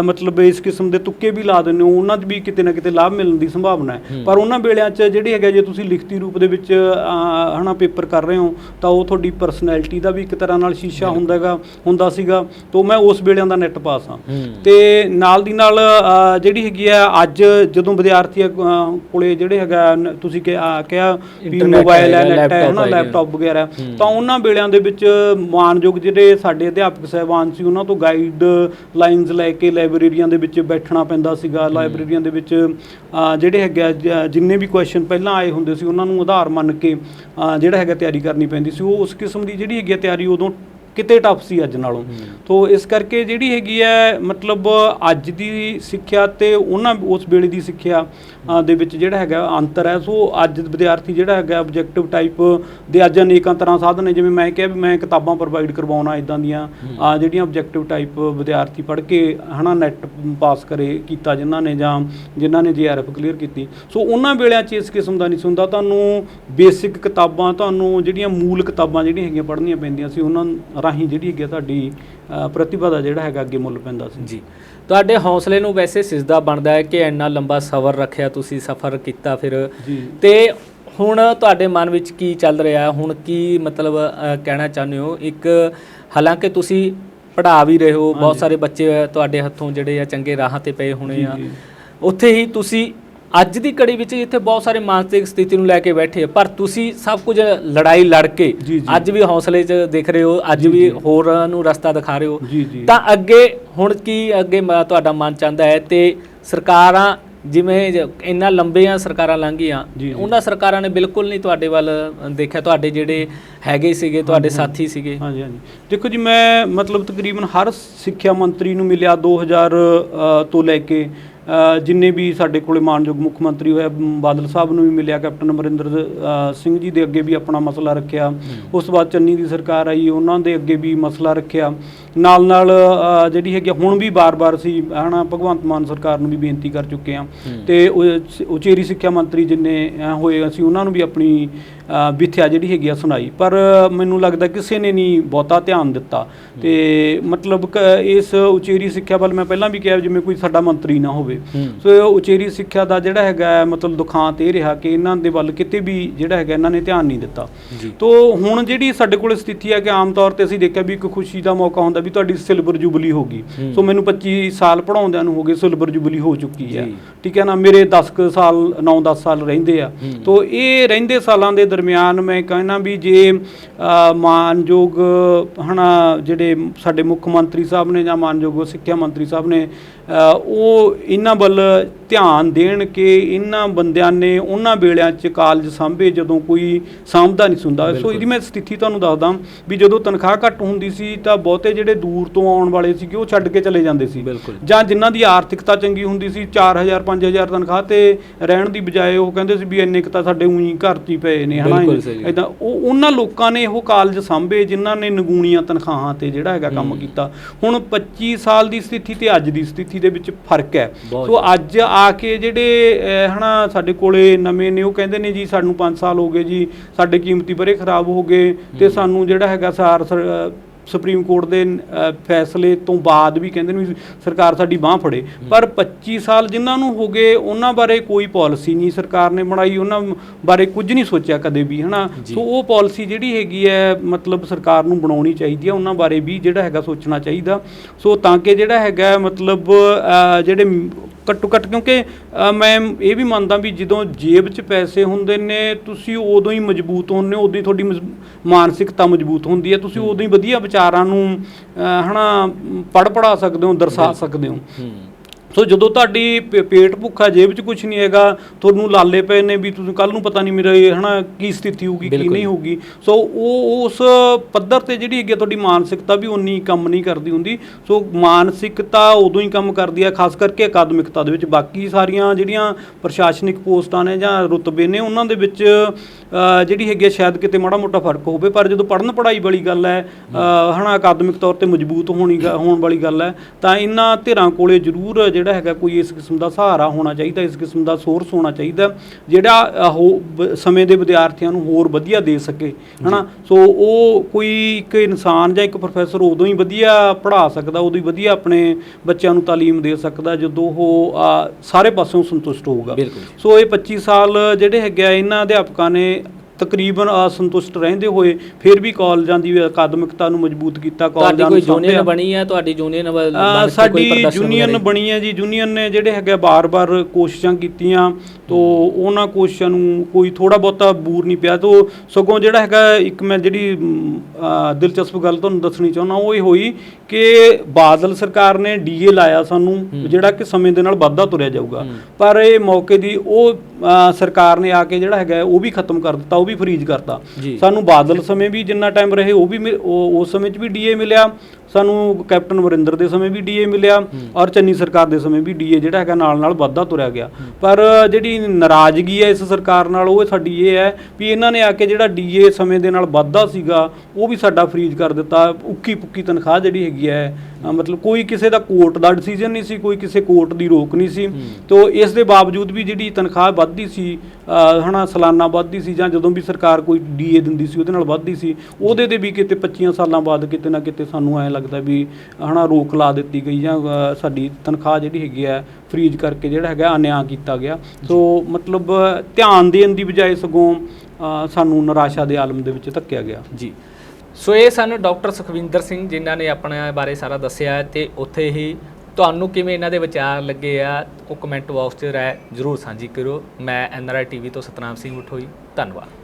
ਮਤਲਬ ਇਸ ਕਿਸਮ ਦੇ ਤੁੱਕੇ ਵੀ ਲਾ ਦਿੰਦੇ ਹੋ ਉਹਨਾਂ 'ਚ ਵੀ ਕਿਤੇ ਨਾ ਕਿਤੇ ਲਾਭ ਮਿਲਣ ਦੀ ਸੰਭਾਵਨਾ ਹੈ। ਪਰ ਉਹਨਾਂ ਵੇਲਿਆਂ 'ਚ ਜਿਹੜੀ ਹੈਗਾ ਜੇ ਤੁਸੀਂ ਲਿਖਤੀ ਰੂਪ ਦੇ ਵਿੱਚ ਹਨਾ ਪੇਪਰ ਕਰ ਰਹੇ ਹੋ ਤਾਂ ਉਹ ਤੁਹਾਡੀ ਪਰਸਨੈਲਿਟੀ ਦਾ ਵੀ ਇੱਕ ਤਰ੍ਹਾਂ ਨਾਲ ਸ਼ੀਸ਼ਾ ਹੁੰਦਾਗਾ ਹੁੰਦਾ ਸੀਗਾ ਤੋਂ ਮੈਂ ਉਸ ਵੇਲਿਆਂ ਦਾ ਨੈਟ ਪਾਸ ਹਾਂ। ਤੇ ਨਾਲ ਦੀ ਨਾਲ ਜਿਹੜੀ ਹੈਗੀ ਆ ਅੱਜ ਜਦੋਂ ਵਿਦਿਆਰਥੀ ਕੋਲੇ ਜਿਹੜੇ ਹੈਗਾ ਤੁਸੀਂ ਕਿਹਾ ਵੀ ਮੋਬਾਈਲ ਹੈ ਨੈਟ ਹੈ ਹਨਾ। ਲੈਪਟਾਪ ਵਗੈਰਾ। ਤਾਂ ਉਹਨਾਂ ਵੇਲਿਆਂ ਦੇ ਵਿੱਚ ਮਾਨਯੋਗ ਜਿਹੜੇ ਸਾਡੇ ਅਧਿਆਪਕ ਸਹਿਬਾਨ ਸੀ ਉਹਨਾਂ ਤੋਂ ਗਾਈਡ ਲਾਈਨਸ ਲੈ ਕੇ ਲਾਇਬ੍ਰੇਰੀਆਂ ਦੇ ਵਿੱਚ ਬੈਠਣਾ ਪੈਂਦਾ ਸੀਗਾ। ਲਾਇਬ੍ਰੇਰੀਆਂ ਦੇ ਵਿੱਚ ਜਿਹੜੇ ਹੈਗੇ ਜਿੰਨੇ ਵੀ ਕੁਐਸਚਨ ਪਹਿਲਾਂ ਆਏ ਹੁੰਦੇ ਸੀ ਉਹਨਾਂ ਨੂੰ ਆਧਾਰ ਮੰਨ ਕੇ ਜਿਹੜਾ ਹੈਗਾ ਤਿਆਰੀ ਕਰਨੀ ਪੈਂਦੀ ਸੀ। ਉਹ ਉਸ ਕਿਸਮ ਦੀ ਜਿਹੜੀ ਹੈਗੀ ਤਿਆਰੀ ਉਦੋਂ ਕਿਤੇ ਟਫ ਸੀ ਅੱਜ ਨਾਲੋਂ। ਤੋਂ ਇਸ ਕਰਕੇ ਜਿਹੜੀ ਹੈਗੀ ਹੈ ਮਤਲਬ ਅੱਜ ਦੀ ਸਿੱਖਿਆ ਤੇ ਉਹਨਾਂ ਉਸ ਵੇਲੇ ਦੀ ਸਿੱਖਿਆ ਦੇ ਵਿੱਚ ਜਿਹੜਾ ਹੈਗਾ ਅੰਤਰ ਹੈ ਸੋ ਅੱਜ ਵਿਦਿਆਰਥੀ ਜਿਹੜਾ ਹੈਗਾ ਆਬਜੈਕਟਿਵ ਟਾਈਪ ਦੇ ਅੱਜ ਅਨੇਕਾਂ ਤਰ੍ਹਾਂ ਸਾਧਨ ਨੇ ਜਿਵੇਂ ਮੈਂ ਕਿਹਾ ਵੀ ਮੈਂ ਕਿਤਾਬਾਂ ਪ੍ਰੋਵਾਈਡ ਕਰਵਾਉਣਾ ਇਦਾਂ ਦੀਆਂ ਅ, ਜਿਹੜੀਆਂ ਆਬਜੈਕਟਿਵ ਟਾਈਪ ਵਿਦਿਆਰਥੀ ਪੜ੍ਹ ਕੇ ਹਨਾ ਨੈਟ ਪਾਸ ਕਰੇ ਕੀਤਾ ਜਿਨ੍ਹਾਂ ਨੇ ਜਾਂ ਜਿਨ੍ਹਾਂ ਨੇ ਜੀਆਰਐਫ ਕਲੀਅਰ ਕੀਤੀ। ਸੋ ਉਹਨਾਂ ਵੇਲਿਆਂ 'ਚ ਇਸ ਕਿਸਮ ਦਾ ਨਹੀਂ ਹੁੰਦਾ। ਤੁਹਾਨੂੰ ਬੇਸਿਕ ਕਿਤਾਬਾਂ ਤੁਹਾਨੂੰ ਜਿਹੜੀਆਂ ਮੂਲ ਕਿਤਾਬਾਂ ਜਿਹੜੀਆਂ ਹੈਗੀਆਂ ਪੜ੍ਹਨੀਆਂ ਪੈਂਦੀਆਂ ਸੀ ਉਹਨਾਂ ਰਾਹੀਂ ਜਿਹੜੀ ਹੈਗੀ ਆ ਤੁਹਾਡੀ ਪ੍ਰਤਿਭਾ ਦਾ ਜਿਹੜਾ ਹੈਗਾ ਅੱਗੇ ਮੁੱਲ ਪੈਂਦਾ ਸੀ। ਜੀ। ਤੁਹਾਡੇ ਹੌਸਲੇ ਨੂੰ ਵੈਸੇ ਸਿਜਦਾ ਬਣਦਾ ਹੈ ਕਿ ਇੰਨਾ ਲੰਬਾ ਸਫ਼ਰ ਰੱਖਿਆ ਤੁਸੀਂ ਸਫ਼ਰ ਕੀਤਾ ਫਿਰ। ਤੇ ਹੁਣ ਤੁਹਾਡੇ ਮਨ ਵਿੱਚ ਕੀ ਚੱਲ ਰਿਹਾ ਹੁਣ ਕੀ ਮਤਲਬ ਕਹਿਣਾ ਚਾਹੁੰਦੇ ਹੋ? ਇੱਕ ਹਾਲਾਂਕਿ ਤੁਸੀਂ ਪੜ੍ਹਾ ਵੀ ਰਹੇ ਹੋ ਬਹੁਤ। ਸਾਰੇ ਬੱਚੇ ਤੁਹਾਡੇ ਹੱਥੋਂ ਜਿਹੜੇ ਆ ਚੰਗੇ ਰਾਹਾਂ ਤੇ ਪਏ ਹੋਣੇ ਆ। ਉੱਥੇ ਹੀ ਤੁਸੀਂ ਅੱਜ ਦੀ ਕੜੀ ਵਿੱਚ ਇੱਥੇ ਬਹੁਤ ਸਾਰੇ ਮਾਨਸਿਕ ਸਥਿਤੀ ਨੂੰ ਲੈ ਕੇ ਬੈਠੇ ਪਰ ਤੁਸੀਂ ਸਭ ਕੁਝ ਲੜਾਈ ਲੜ ਕੇ। ਅੱਜ ਵੀ ਹੌਸਲੇ 'ਚ ਦਿਖ ਰਹੇ ਹੋ ਅੱਜ ਵੀ। ਹੋਰਾਂ ਨੂੰ ਰਸਤਾ ਦਿਖਾ ਰਹੇ ਹੋ। ਤਾਂ ਅੱਗੇ ਹੁਣ ਕੀ ਅੱਗੇ ਤੁਹਾਡਾ ਮਨ ਚਾਹੁੰਦਾ ਹੈ ਤੇ ਸਰਕਾਰਾਂ ਜਿਵੇਂ ਇੰਨਾ ਲੰਬੀਆਂ ਸਰਕਾਰਾਂ ਲੰਘੀਆਂ। ਉਹਨਾਂ ਸਰਕਾਰਾਂ ਨੇ ਬਿਲਕੁਲ ਨਹੀਂ ਤੁਹਾਡੇ ਵੱਲ ਦੇਖਿਆ। ਤੁਹਾਡੇ ਜਿਹੜੇ ਹੈਗੇ ਸੀਗੇ ਤੁਹਾਡੇ ਸਾਥੀ ਸੀਗੇ। ਹਾਂਜੀ ਹਾਂਜੀ। ਦੇਖੋ ਜੀ ਮੈਂ ਮਤਲਬ ਤਕਰੀਬਨ ਹਰ ਸਿੱਖਿਆ ਮੰਤਰੀ ਨੂੰ ਮਿਲਿਆ 2000 ਅ, ਤੋਂ ਲੈ ਕੇ। ਜਿੰਨੇ ਵੀ ਸਾਡੇ ਕੋਲੇ ਮਾਨਯੋਗ ਮੁੱਖ ਮੰਤਰੀ ਹੋਇਆ ਬਾਦਲ ਸਾਹਿਬ ਨੂੰ ਵੀ ਮਿਲਿਆ ਕੈਪਟਨ ਅਮਰਿੰਦਰ ਸਿੰਘ ਜੀ ਦੇ ਅੱਗੇ ਵੀ ਆਪਣਾ ਮਸਲਾ ਰੱਖਿਆ। ਉਸ ਤੋਂ ਬਾਅਦ ਚੰਨੀ ਦੀ ਸਰਕਾਰ ਆਈ ਉਹਨਾਂ ਦੇ ਅੱਗੇ ਵੀ ਮਸਲਾ ਰੱਖਿਆ। ਨਾਲ ਨਾਲ ਜਿਹੜੀ ਹੈਗੀ ਹੁਣ ਵੀ ਬਾਰ-ਬਾਰ ਸੀ ਹਨਾ ਭਗਵੰਤ ਮਾਨ ਸਰਕਾਰ ਨੂੰ ਵੀ ਬੇਨਤੀ ਕਰ ਚੁੱਕੇ ਆ। ਤੇ ਉਚੇਰੀ ਸਿੱਖਿਆ ਮੰਤਰੀ ਜਿੰਨੇ ਹੋਏ ਅਸੀਂ ਉਹਨਾਂ ਨੂੰ ਵੀ ਆਪਣੀ ਵਿਥਿਆ ਜਿਹੜੀ ਹੈਗੀ ਆ ਸੁਣਾਈ ਪਰ ਮੈਨੂੰ ਲੱਗਦਾ ਕਿਸੇ ਨੇ ਨਹੀਂ ਬਹੁਤਾ ਧਿਆਨ ਦਿੱਤਾ ਤੇ ਮਤਲਬ ਇਸ ਉਚੇਰੀ ਸਿੱਖਿਆ ਵੱਲ ਮੈਂ ਪਹਿਲਾਂ ਵੀ ਕਿਹਾ ਜਿਵੇਂ ਕੋਈ ਸਾਡਾ ਮੰਤਰੀ ਨਾ ਹੋਵੇ। ਸੋ ਇਹ ਉਚੇਰੀ ਸਿੱਖਿਆ ਦਾ ਜਿਹੜਾ ਹੈਗਾ ਮਤਲਬ ਦੁਖਾਂਤ ਇਹ ਰਿਹਾ ਕਿ ਇਹਨਾਂ ਦੇ ਵੱਲ ਕਿਤੇ ਵੀ ਜਿਹੜਾ ਹੈਗਾ ਇਹਨਾਂ ਨੇ ਧਿਆਨ ਨਹੀਂ ਦਿੱਤਾ ਤੋ ਹੁਣ ਜਿਹੜੀ ਸਾਡੇ ਕੋਲ ਸਥਿਤੀ ਹੈ ਕਿ ਆਮ ਤੌਰ ਤੇ ਅਸੀਂ ਦੇਖਿਆ ਵੀ ਇੱਕ ਖੁਸ਼ੀ ਦਾ ਮੌਕਾ ਹੁੰਦਾ ਵੀ ਤੁਹਾਡੀ ਸਿਲਵਰ ਜੁਬਲੀ ਹੋ ਗਈ। ਸੋ ਮੈਨੂੰ 25 ਸਾਲ ਪੜਾਉਂਦਿਆਂ ਨੂੰ ਹੋ ਗਏ ਸਿਲਵਰ ਜੁਬਲੀ ਹੋ ਚੁੱਕੀ ਹੈ। ਠੀਕ ਹੈ ਨਾ ਮੇਰੇ 10 ਕੁ ਸਾਲ 9-10 ਸਾਲ ਰਹਿੰਦੇ ਆ। ਤੋ ਇਹ ਰਹਿੰਦੇ ਸਾਲਾਂ ਦੇ ਦਰਮਿਆਨ ਮੈਂ ਕਹਿੰਦਾ ਵੀ ਜੇ ਮਾਨਯੋਗ ਹਨਾ ਜਿਹੜੇ ਸਾਡੇ ਮੁੱਖ ਮੰਤਰੀ ਸਾਹਿਬ ਨੇ ਜਾਂ ਮਾਨਯੋਗ ਸਿੱਖਿਆ ਮੰਤਰੀ ਸਾਹਿਬ ਨੇ ਉਹ ਇਹਨਾਂ ਵੱਲ ਧਿਆਨ ਦੇਣ ਕਿ ਇਹਨਾਂ ਬੰਦਿਆਂ ਨੇ ਉਹਨਾਂ ਵੇਲਿਆਂ 'ਚ ਕਾਲਜ ਸਾਂਭੇ ਜਦੋਂ ਕੋਈ ਸਾਂਭਦਾ ਨਹੀਂ ਸੁਣਦਾ ਸੋ। ਇਹਦੀ ਮੈਂ ਸਥਿਤੀ ਤੁਹਾਨੂੰ ਦੱਸਦਾ ਵੀ ਜਦੋਂ ਤਨਖਾਹ ਘੱਟ ਹੁੰਦੀ ਸੀ ਤਾਂ ਬਹੁਤੇ ਜਿਹੜੇ ਦੂਰ ਤੋਂ ਆਉਣ ਵਾਲੇ ਸੀਗੇ ਉਹ ਛੱਡ ਕੇ ਚਲੇ ਜਾਂਦੇ ਸੀ। ਜਾਂ ਜਿਨ੍ਹਾਂ ਦੀ ਆਰਥਿਕਤਾ ਚੰਗੀ ਹੁੰਦੀ ਸੀ 4000 5000 ਤਨਖਾਹ ਤੇ ਰਹਿਣ ਦੀ ਬਜਾਏ ਉਹ ਕਹਿੰਦੇ ਸੀ ਵੀ ਇੰਨੇ ਕੁ ਤਾਂ ਸਾਡੇ ਉਹੀ ਘਰ 'ਚ ਹੀ ਪਏ ਨੇ ਬਿਲਕੁਲ ਸਹੀ। ਇਦਾਂ ਉਹ ਉਹਨਾਂ ਲੋਕਾਂ ਨੇ ਉਹ ਕਾਲਜ ਸਾਂਭੇ ਜਿਨ੍ਹਾਂ ਨੇ ਨਗੂਣੀਆਂ ਤਨਖਾਹਾਂ ਤੇ ਜਿਹੜਾ ਹੈਗਾ ਕੰਮ। ਕੀਤਾ ਹੁਣ 25 ਸਾਲ ਦੀ ਸਥਿਤੀ ਤੇ ਅੱਜ ਦੀ ਸਥਿਤੀ ਦੇ ਵਿੱਚ ਫ਼ਰਕ ਹੈ ਬਹੁਤ ਸੋ ਅੱਜ ਆ ਕੇ ਜਿਹੜੇ ਅਹ, ਹਨਾ ਸਾਡੇ ਕੋਲੇ ਨਵੇਂ ਨੇ ਉਹ ਕਹਿੰਦੇ ਨੇ ਜੀ ਸਾਨੂੰ 5 ਸਾਲ ਹੋ ਗਏ ਜੀ ਸਾਡੇ ਕੀਮਤੀ ਬਰੇ ਖਰਾਬ ਹੋ ਗਏ ਤੇ ਸਾਨੂੰ ਜਿਹੜਾ ਹੈਗਾ ਸਾਰ ਸੁਪਰੀਮ ਕੋਰਟ ਦੇ ਫੈਸਲੇ ਤੋਂ ਬਾਅਦ ਵੀ ਕਹਿੰਦੇ ਨੇ ਸਰਕਾਰ ਸਾਡੀ ਬਾਹ ਫੜੇ। ਪਰ 25 ਸਾਲ ਜਿਨ੍ਹਾਂ ਨੂੰ ਹੋ ਗਏ ਉਹਨਾਂ ਬਾਰੇ ਕੋਈ ਪਾਲਿਸੀ ਨਹੀਂ ਸਰਕਾਰ ਨੇ ਬਣਾਈ ਉਹਨਾਂ ਬਾਰੇ ਕੁਝ ਨਹੀਂ ਸੋਚਿਆ ਕਦੇ ਵੀ ਹਨਾ। ਸੋ ਉਹ ਪਾਲਿਸੀ ਜਿਹੜੀ ਹੈਗੀ ਹੈ ਮਤਲਬ ਸਰਕਾਰ ਨੂੰ ਬਣਾਉਣੀ ਚਾਹੀਦੀ ਹੈ ਉਹਨਾਂ ਬਾਰੇ ਵੀ ਜਿਹੜਾ ਹੈਗਾ ਸੋਚਣਾ ਚਾਹੀਦਾ। ਸੋ ਤਾਂ ਕਿ ਜਿਹੜਾ ਹੈਗਾ ਮਤਲਬ ਜਿਹੜੇ ਘੱਟੋ ਘੱਟ ਕਿਉਂਕਿ ਮੈਂ ਇਹ ਵੀ ਮੰਨਦਾ ਵੀ ਜਦੋਂ ਜੇਬ 'ਚ ਪੈਸੇ ਹੁੰਦੇ ਨੇ ਤੁਸੀਂ ਉਦੋਂ ਹੀ ਮਜ਼ਬੂਤ ਹੁੰਦੇ ਹੋ ਉਦੋਂ ਹੀ ਤੁਹਾਡੀ ਮਾਨਸਿਕਤਾ ਮਜ਼ਬੂਤ ਹੁੰਦੀ ਹੈ ਤੁਸੀਂ ਉਦੋਂ ਹੀ ਵਧੀਆ ਵਿਚਾਰਾਂ ਨੂੰ ਹਨਾ ਪੜ ਪੜਾ ਸਕਦੇ ਹੋ ਦਰਸਾ ਸਕਦੇ ਹੋ। ਹੂੰ। ਸੋ ਜਦੋਂ ਤੁਹਾਡੀ ਪੇ- ਪੇਟ ਭੁੱਖਾ ਜੇਬ 'ਚ ਕੁਝ ਨਹੀਂ ਹੈਗਾ ਤੁਹਾਨੂੰ ਲਾਲੇ ਪਏ ਨੇ ਵੀ ਤੁਸੀਂ ਕੱਲ ਨੂੰ ਪਤਾ ਨਹੀਂ ਮੇਰੇ ਹਨਾ ਕੀ ਸਥਿਤੀ ਹੋਊਗੀ ਕੀ ਬਿਲਕੁਲ। ਨਹੀਂ ਹੋਊਗੀ। ਸੋ ਉਹ ਉਸ ਪੱਧਰ ਤੇ ਜਿਹੜੀ ਹੈਗੀ ਆ ਤੁਹਾਡੀ ਮਾਨਸਿਕਤਾ ਵੀ ਉਨੀ ਕੰਮ ਨਹੀਂ ਕਰਦੀ ਹੁੰਦੀ। ਸੋ ਮਾਨਸਿਕਤਾ ਉਦੋਂ ਹੀ ਕੰਮ ਕਰਦੀ ਹੈ ਖਾਸ ਕਰਕੇ ਅਕਾਦਮਿਕਤਾ ਦੇ ਵਿੱਚ। ਬਾਕੀ ਸਾਰੀਆਂ ਜਿਹੜੀਆਂ ਪ੍ਰਸ਼ਾਸਨਿਕ ਪੋਸਟਾਂ ਨੇ ਜਾਂ ਰੁਤਬੇ ਨੇ ਉਹਨਾਂ ਦੇ ਵਿੱਚ ਅ, ਜਿਹੜੀ ਹੈਗੀ ਆ ਸ਼ਾਇਦ ਕਿਤੇ ਮਾੜਾ ਮੋਟਾ ਫ਼ਰਕ ਹੋਵੇ ਪਰ ਜਦੋਂ ਪੜ੍ਹਨ ਪੜ੍ਹਾਈ ਵਾਲੀ ਗੱਲ ਹੈ ਅ, ਹਨਾ ਅਕਾਦਮਿਕ ਤੌਰ ਤੇ ਮਜ਼ਬੂਤ ਹੋਣੀ ਗ- ਹੋਣ ਵਾਲੀ ਗੱਲ ਹੈ ਤਾਂ ਇਹਨਾਂ ਧਿਰਾਂ ਕੋਲੇ ਜ਼ਰੂਰ ਜਿਹੜਾ ਹੈਗਾ ਕੋਈ ਇਸ ਕਿਸਮ ਦਾ ਸਹਾਰਾ ਹੋਣਾ ਚਾਹੀਦਾ ਇਸ ਕਿਸਮ ਦਾ ਸੋਰਸ ਹੋਣਾ ਚਾਹੀਦਾ ਜਿਹੜਾ ਅ, ਹੋ- ਬ- ਸਮੇਂ ਦੇ ਵਿਦਿਆਰਥੀਆਂ ਨੂੰ ਹੋਰ ਵਧੀਆ ਦੇ ਸਕੇ ਹਨਾ? ਸੋ ਉਹ ਕੋਈ ਇੱਕ ਇਨਸਾਨ ਜਾਂ ਇੱਕ ਪ੍ਰੋਫੈਸਰ ਉਦੋਂ ਹੀ ਵਧੀਆ ਪੜ੍ਹਾ ਸਕਦਾ ਉਦੋਂ ਹੀ ਵਧੀਆ ਆਪਣੇ ਬੱਚਿਆਂ ਨੂੰ ਤਾਲੀਮ ਦੇ ਸਕਦਾ ਜਦੋਂ ਉਹ ਸਾਰੇ ਪਾਸਿਓਂ ਸੰਤੁਸ਼ਟ ਹੋਊਗਾ। ਸੋ ਇਹ 25 ਸਾਲ ਜਿਹੜੇ ਹੈਗੇ ਆ ਇਹਨਾਂ ਅਧਿਆਪਕਾਂ ਨੇ ਤਕਰੀਬਨ ਅਸੰਤੁਸ਼ਟ ਰਹਿੰਦੇ ਹੋਏ ਫਿਰ ਵੀ ਕਾਲਜਾਂ ਦੀ ਅਕਾਦਮਿਕਤਾ ਨੂੰ ਮਜ਼ਬੂਤ ਕੀਤਾ ਕਾਲਜਾਂ ਨੂੰ। ਯੂਨੀਅਨ ਬਣੀ ਹੈ ਤੁਹਾਡੀ ਯੂਨੀਅਨ ਸਾਡੀ ਯੂਨੀਅਨ? ਬਣੀ ਹੈ ਜੀ ਯੂਨੀਅਨ ਨੇ ਜਿਹੜੇ ਹੈਗੇ ਬਾਰ-ਬਾਰ ਕੋਸ਼ਿਸ਼ਾਂ ਕੀਤੀਆਂ ਤੋ ਉਹਨਾਂ ਕੋਸ਼ਿਸ਼ਾਂ ਨੂੰ ਕੋਈ ਥੋੜਾ ਬਹੁਤਾ ਬੂਰ ਨਹੀਂ ਪਿਆ ਤੋ ਸਗੋਂ ਜਿਹੜਾ ਹੈਗਾ ਇੱਕ ਮੈਂ ਜਿਹੜੀ ਦਿਲਚਸਪ ਗੱਲ ਤੁਹਾਨੂੰ ਦੱਸਣੀ ਚਾਹੁੰਦਾ ਉਹ ਇਹ ਹੋਈ ਕਿ ਬਾਦਲ ਸਰਕਾਰ ਨੇ ਡੀਏ ਲਾਇਆ ਸਾਨੂੰ ਜਿਹੜਾ ਕਿ ਸਮੇਂ ਦੇ ਨਾਲ ਵੱਧਦਾ ਤੁਰਿਆ ਜਾਊਗਾ। ਪਰ ਇਹ ਮੌਕੇ ਦੀ ਉਹ ਸਰਕਾਰ ਨੇ ਆ ਕੇ ਜਿਹੜਾ ਹੈਗਾ ਉਹ ਵੀ ਖਤਮ ਕਰ ਦਿੱਤਾ ਉਹ ਵੀ ਫਰੀਜ਼ ਕਰਤਾ। ਸਾਨੂੰ ਬਾਦਲ ਸਮੇਂ ਵੀ ਜਿੰਨਾ ਟਾਈਮ ਰਹੇ ਉਹ ਵੀ ਉਸ ਸਮੇਂ 'ਚ ਵੀ ਡੀਏ ਮਿਲਿਆ ਸਾਨੂੰ ਕੈਪਟਨ ਵਰਿੰਦਰ ਦੇ ਸਮੇਂ ਵੀ ਡੀਏ ਮਿਲਿਆ ਔਰ ਚੰਨੀ ਸਰਕਾਰ ਦੇ ਸਮੇਂ ਵੀ ਡੀਏ ਜਿਹੜਾ ਹੈਗਾ ਨਾਲ ਨਾਲ ਵੱਧਦਾ ਤੁਰਿਆ ਗਿਆ। ਪਰ ਜਿਹੜੀ ਨਾਰਾਜ਼ਗੀ ਹੈ ਇਸ ਸਰਕਾਰ ਨਾਲ ਉਹ ਸਾਡੀ ਇਹ ਹੈ ਵੀ ਇਹਨਾਂ ਨੇ ਆ ਕੇ ਜਿਹੜਾ ਡੀਏ ਸਮੇਂ ਦੇ ਨਾਲ ਵੱਧਦਾ ਸੀਗਾ ਉਹ ਵੀ ਸਾਡਾ ਫਰੀਜ਼ ਕਰ ਦਿੱਤਾ। ਉੱਕੀ ਪੁੱਕੀ ਤਨਖਾਹ ਜਿਹੜੀ ਹੈਗੀ ਹੈ ਮਤਲਬ ਕੋਈ ਕਿਸੇ ਦਾ ਕੋਰਟ ਦਾ ਡਿਸੀਜਨ ਨਹੀਂ ਸੀ ਕੋਈ ਕਿਸੇ ਕੋਰਟ ਦੀ ਰੋਕ ਨਹੀਂ ਸੀ। ਤੋ ਇਸ ਦੇ ਬਾਵਜੂਦ ਵੀ ਜਿਹੜੀ ਤਨਖਾਹ ਵੱਧਦੀ ਸੀ ਹਨਾ, ਸਾਲਾਨਾ ਵੱਧਦੀ ਸੀ ਜਾਂ ਜਦੋਂ ਵੀ ਸਰਕਾਰ ਕੋਈ ਡੀਏ ਦਿੰਦੀ ਸੀ, ਉਹਦੇ ਨਾਲ ਵੱਧਦੀ ਸੀ, ਉਹਦੇ ਤੇ ਵੀ ਕਿਤੇ 25 ਸਾਲਾਂ ਬਾਅਦ ਕਿਤੇ ਨਾ ਕਿਤੇ ਸਾਨੂੰ ਐ ਲੱਗਦਾ ਵੀ, ਹਨਾ, ਰੋਕ ਲਾ ਦਿੱਤੀ ਗਈ ਜਾਂ ਸਾਡੀ ਤਨਖਾਹ ਜਿਹੜੀ ਹੈਗੀ ਹੈ, ਫਰੀਜ਼ ਕਰਕੇ ਜਿਹੜਾ ਹੈਗਾ, ਅਨਿਆਂ ਕੀਤਾ ਗਿਆ। ਸੋ, ਮਤਲਬ, ਧਿਆਨ ਦੇਣ ਦੀ ਬਜਾਏ ਸਗੋਂ ਸਾਨੂੰ ਨਿਰਾਸ਼ਾ ਦੇ ਆਲਮ ਦੇ ਵਿੱਚ ਧੱਕਿਆ ਗਿਆ। ਜੀ। ਸੋ ਇਹ ਸਾਨੂੰ ਡਾਕਟਰ ਸੁਖਵਿੰਦਰ ਸਿੰਘ, ਜਿਨ੍ਹਾਂ ਨੇ ਆਪਣੇ ਬਾਰੇ ਸਾਰਾ ਦੱਸਿਆ ਹੈ ਤੇ ਉੱਥੇ ਹੀ ਤੁਹਾਨੂੰ ਕਿਵੇਂ ਇਹਨਾਂ ਦੇ ਵਿਚਾਰ ਲੱਗੇ ਆ, ਉਹ ਕਮੈਂਟ ਬਾਕਸ 'ਚ ਰਾਏ ਜਰੂਰ ਸਾਂਝੀ ਕਰੋ ਮੈਂ ਐਨਆਰਆਈ ਟੀਵੀ ਤੋਂ ਸਤਨਾਮ ਸਿੰਘ ਉਠੋਈ, ਧੰਨਵਾਦ।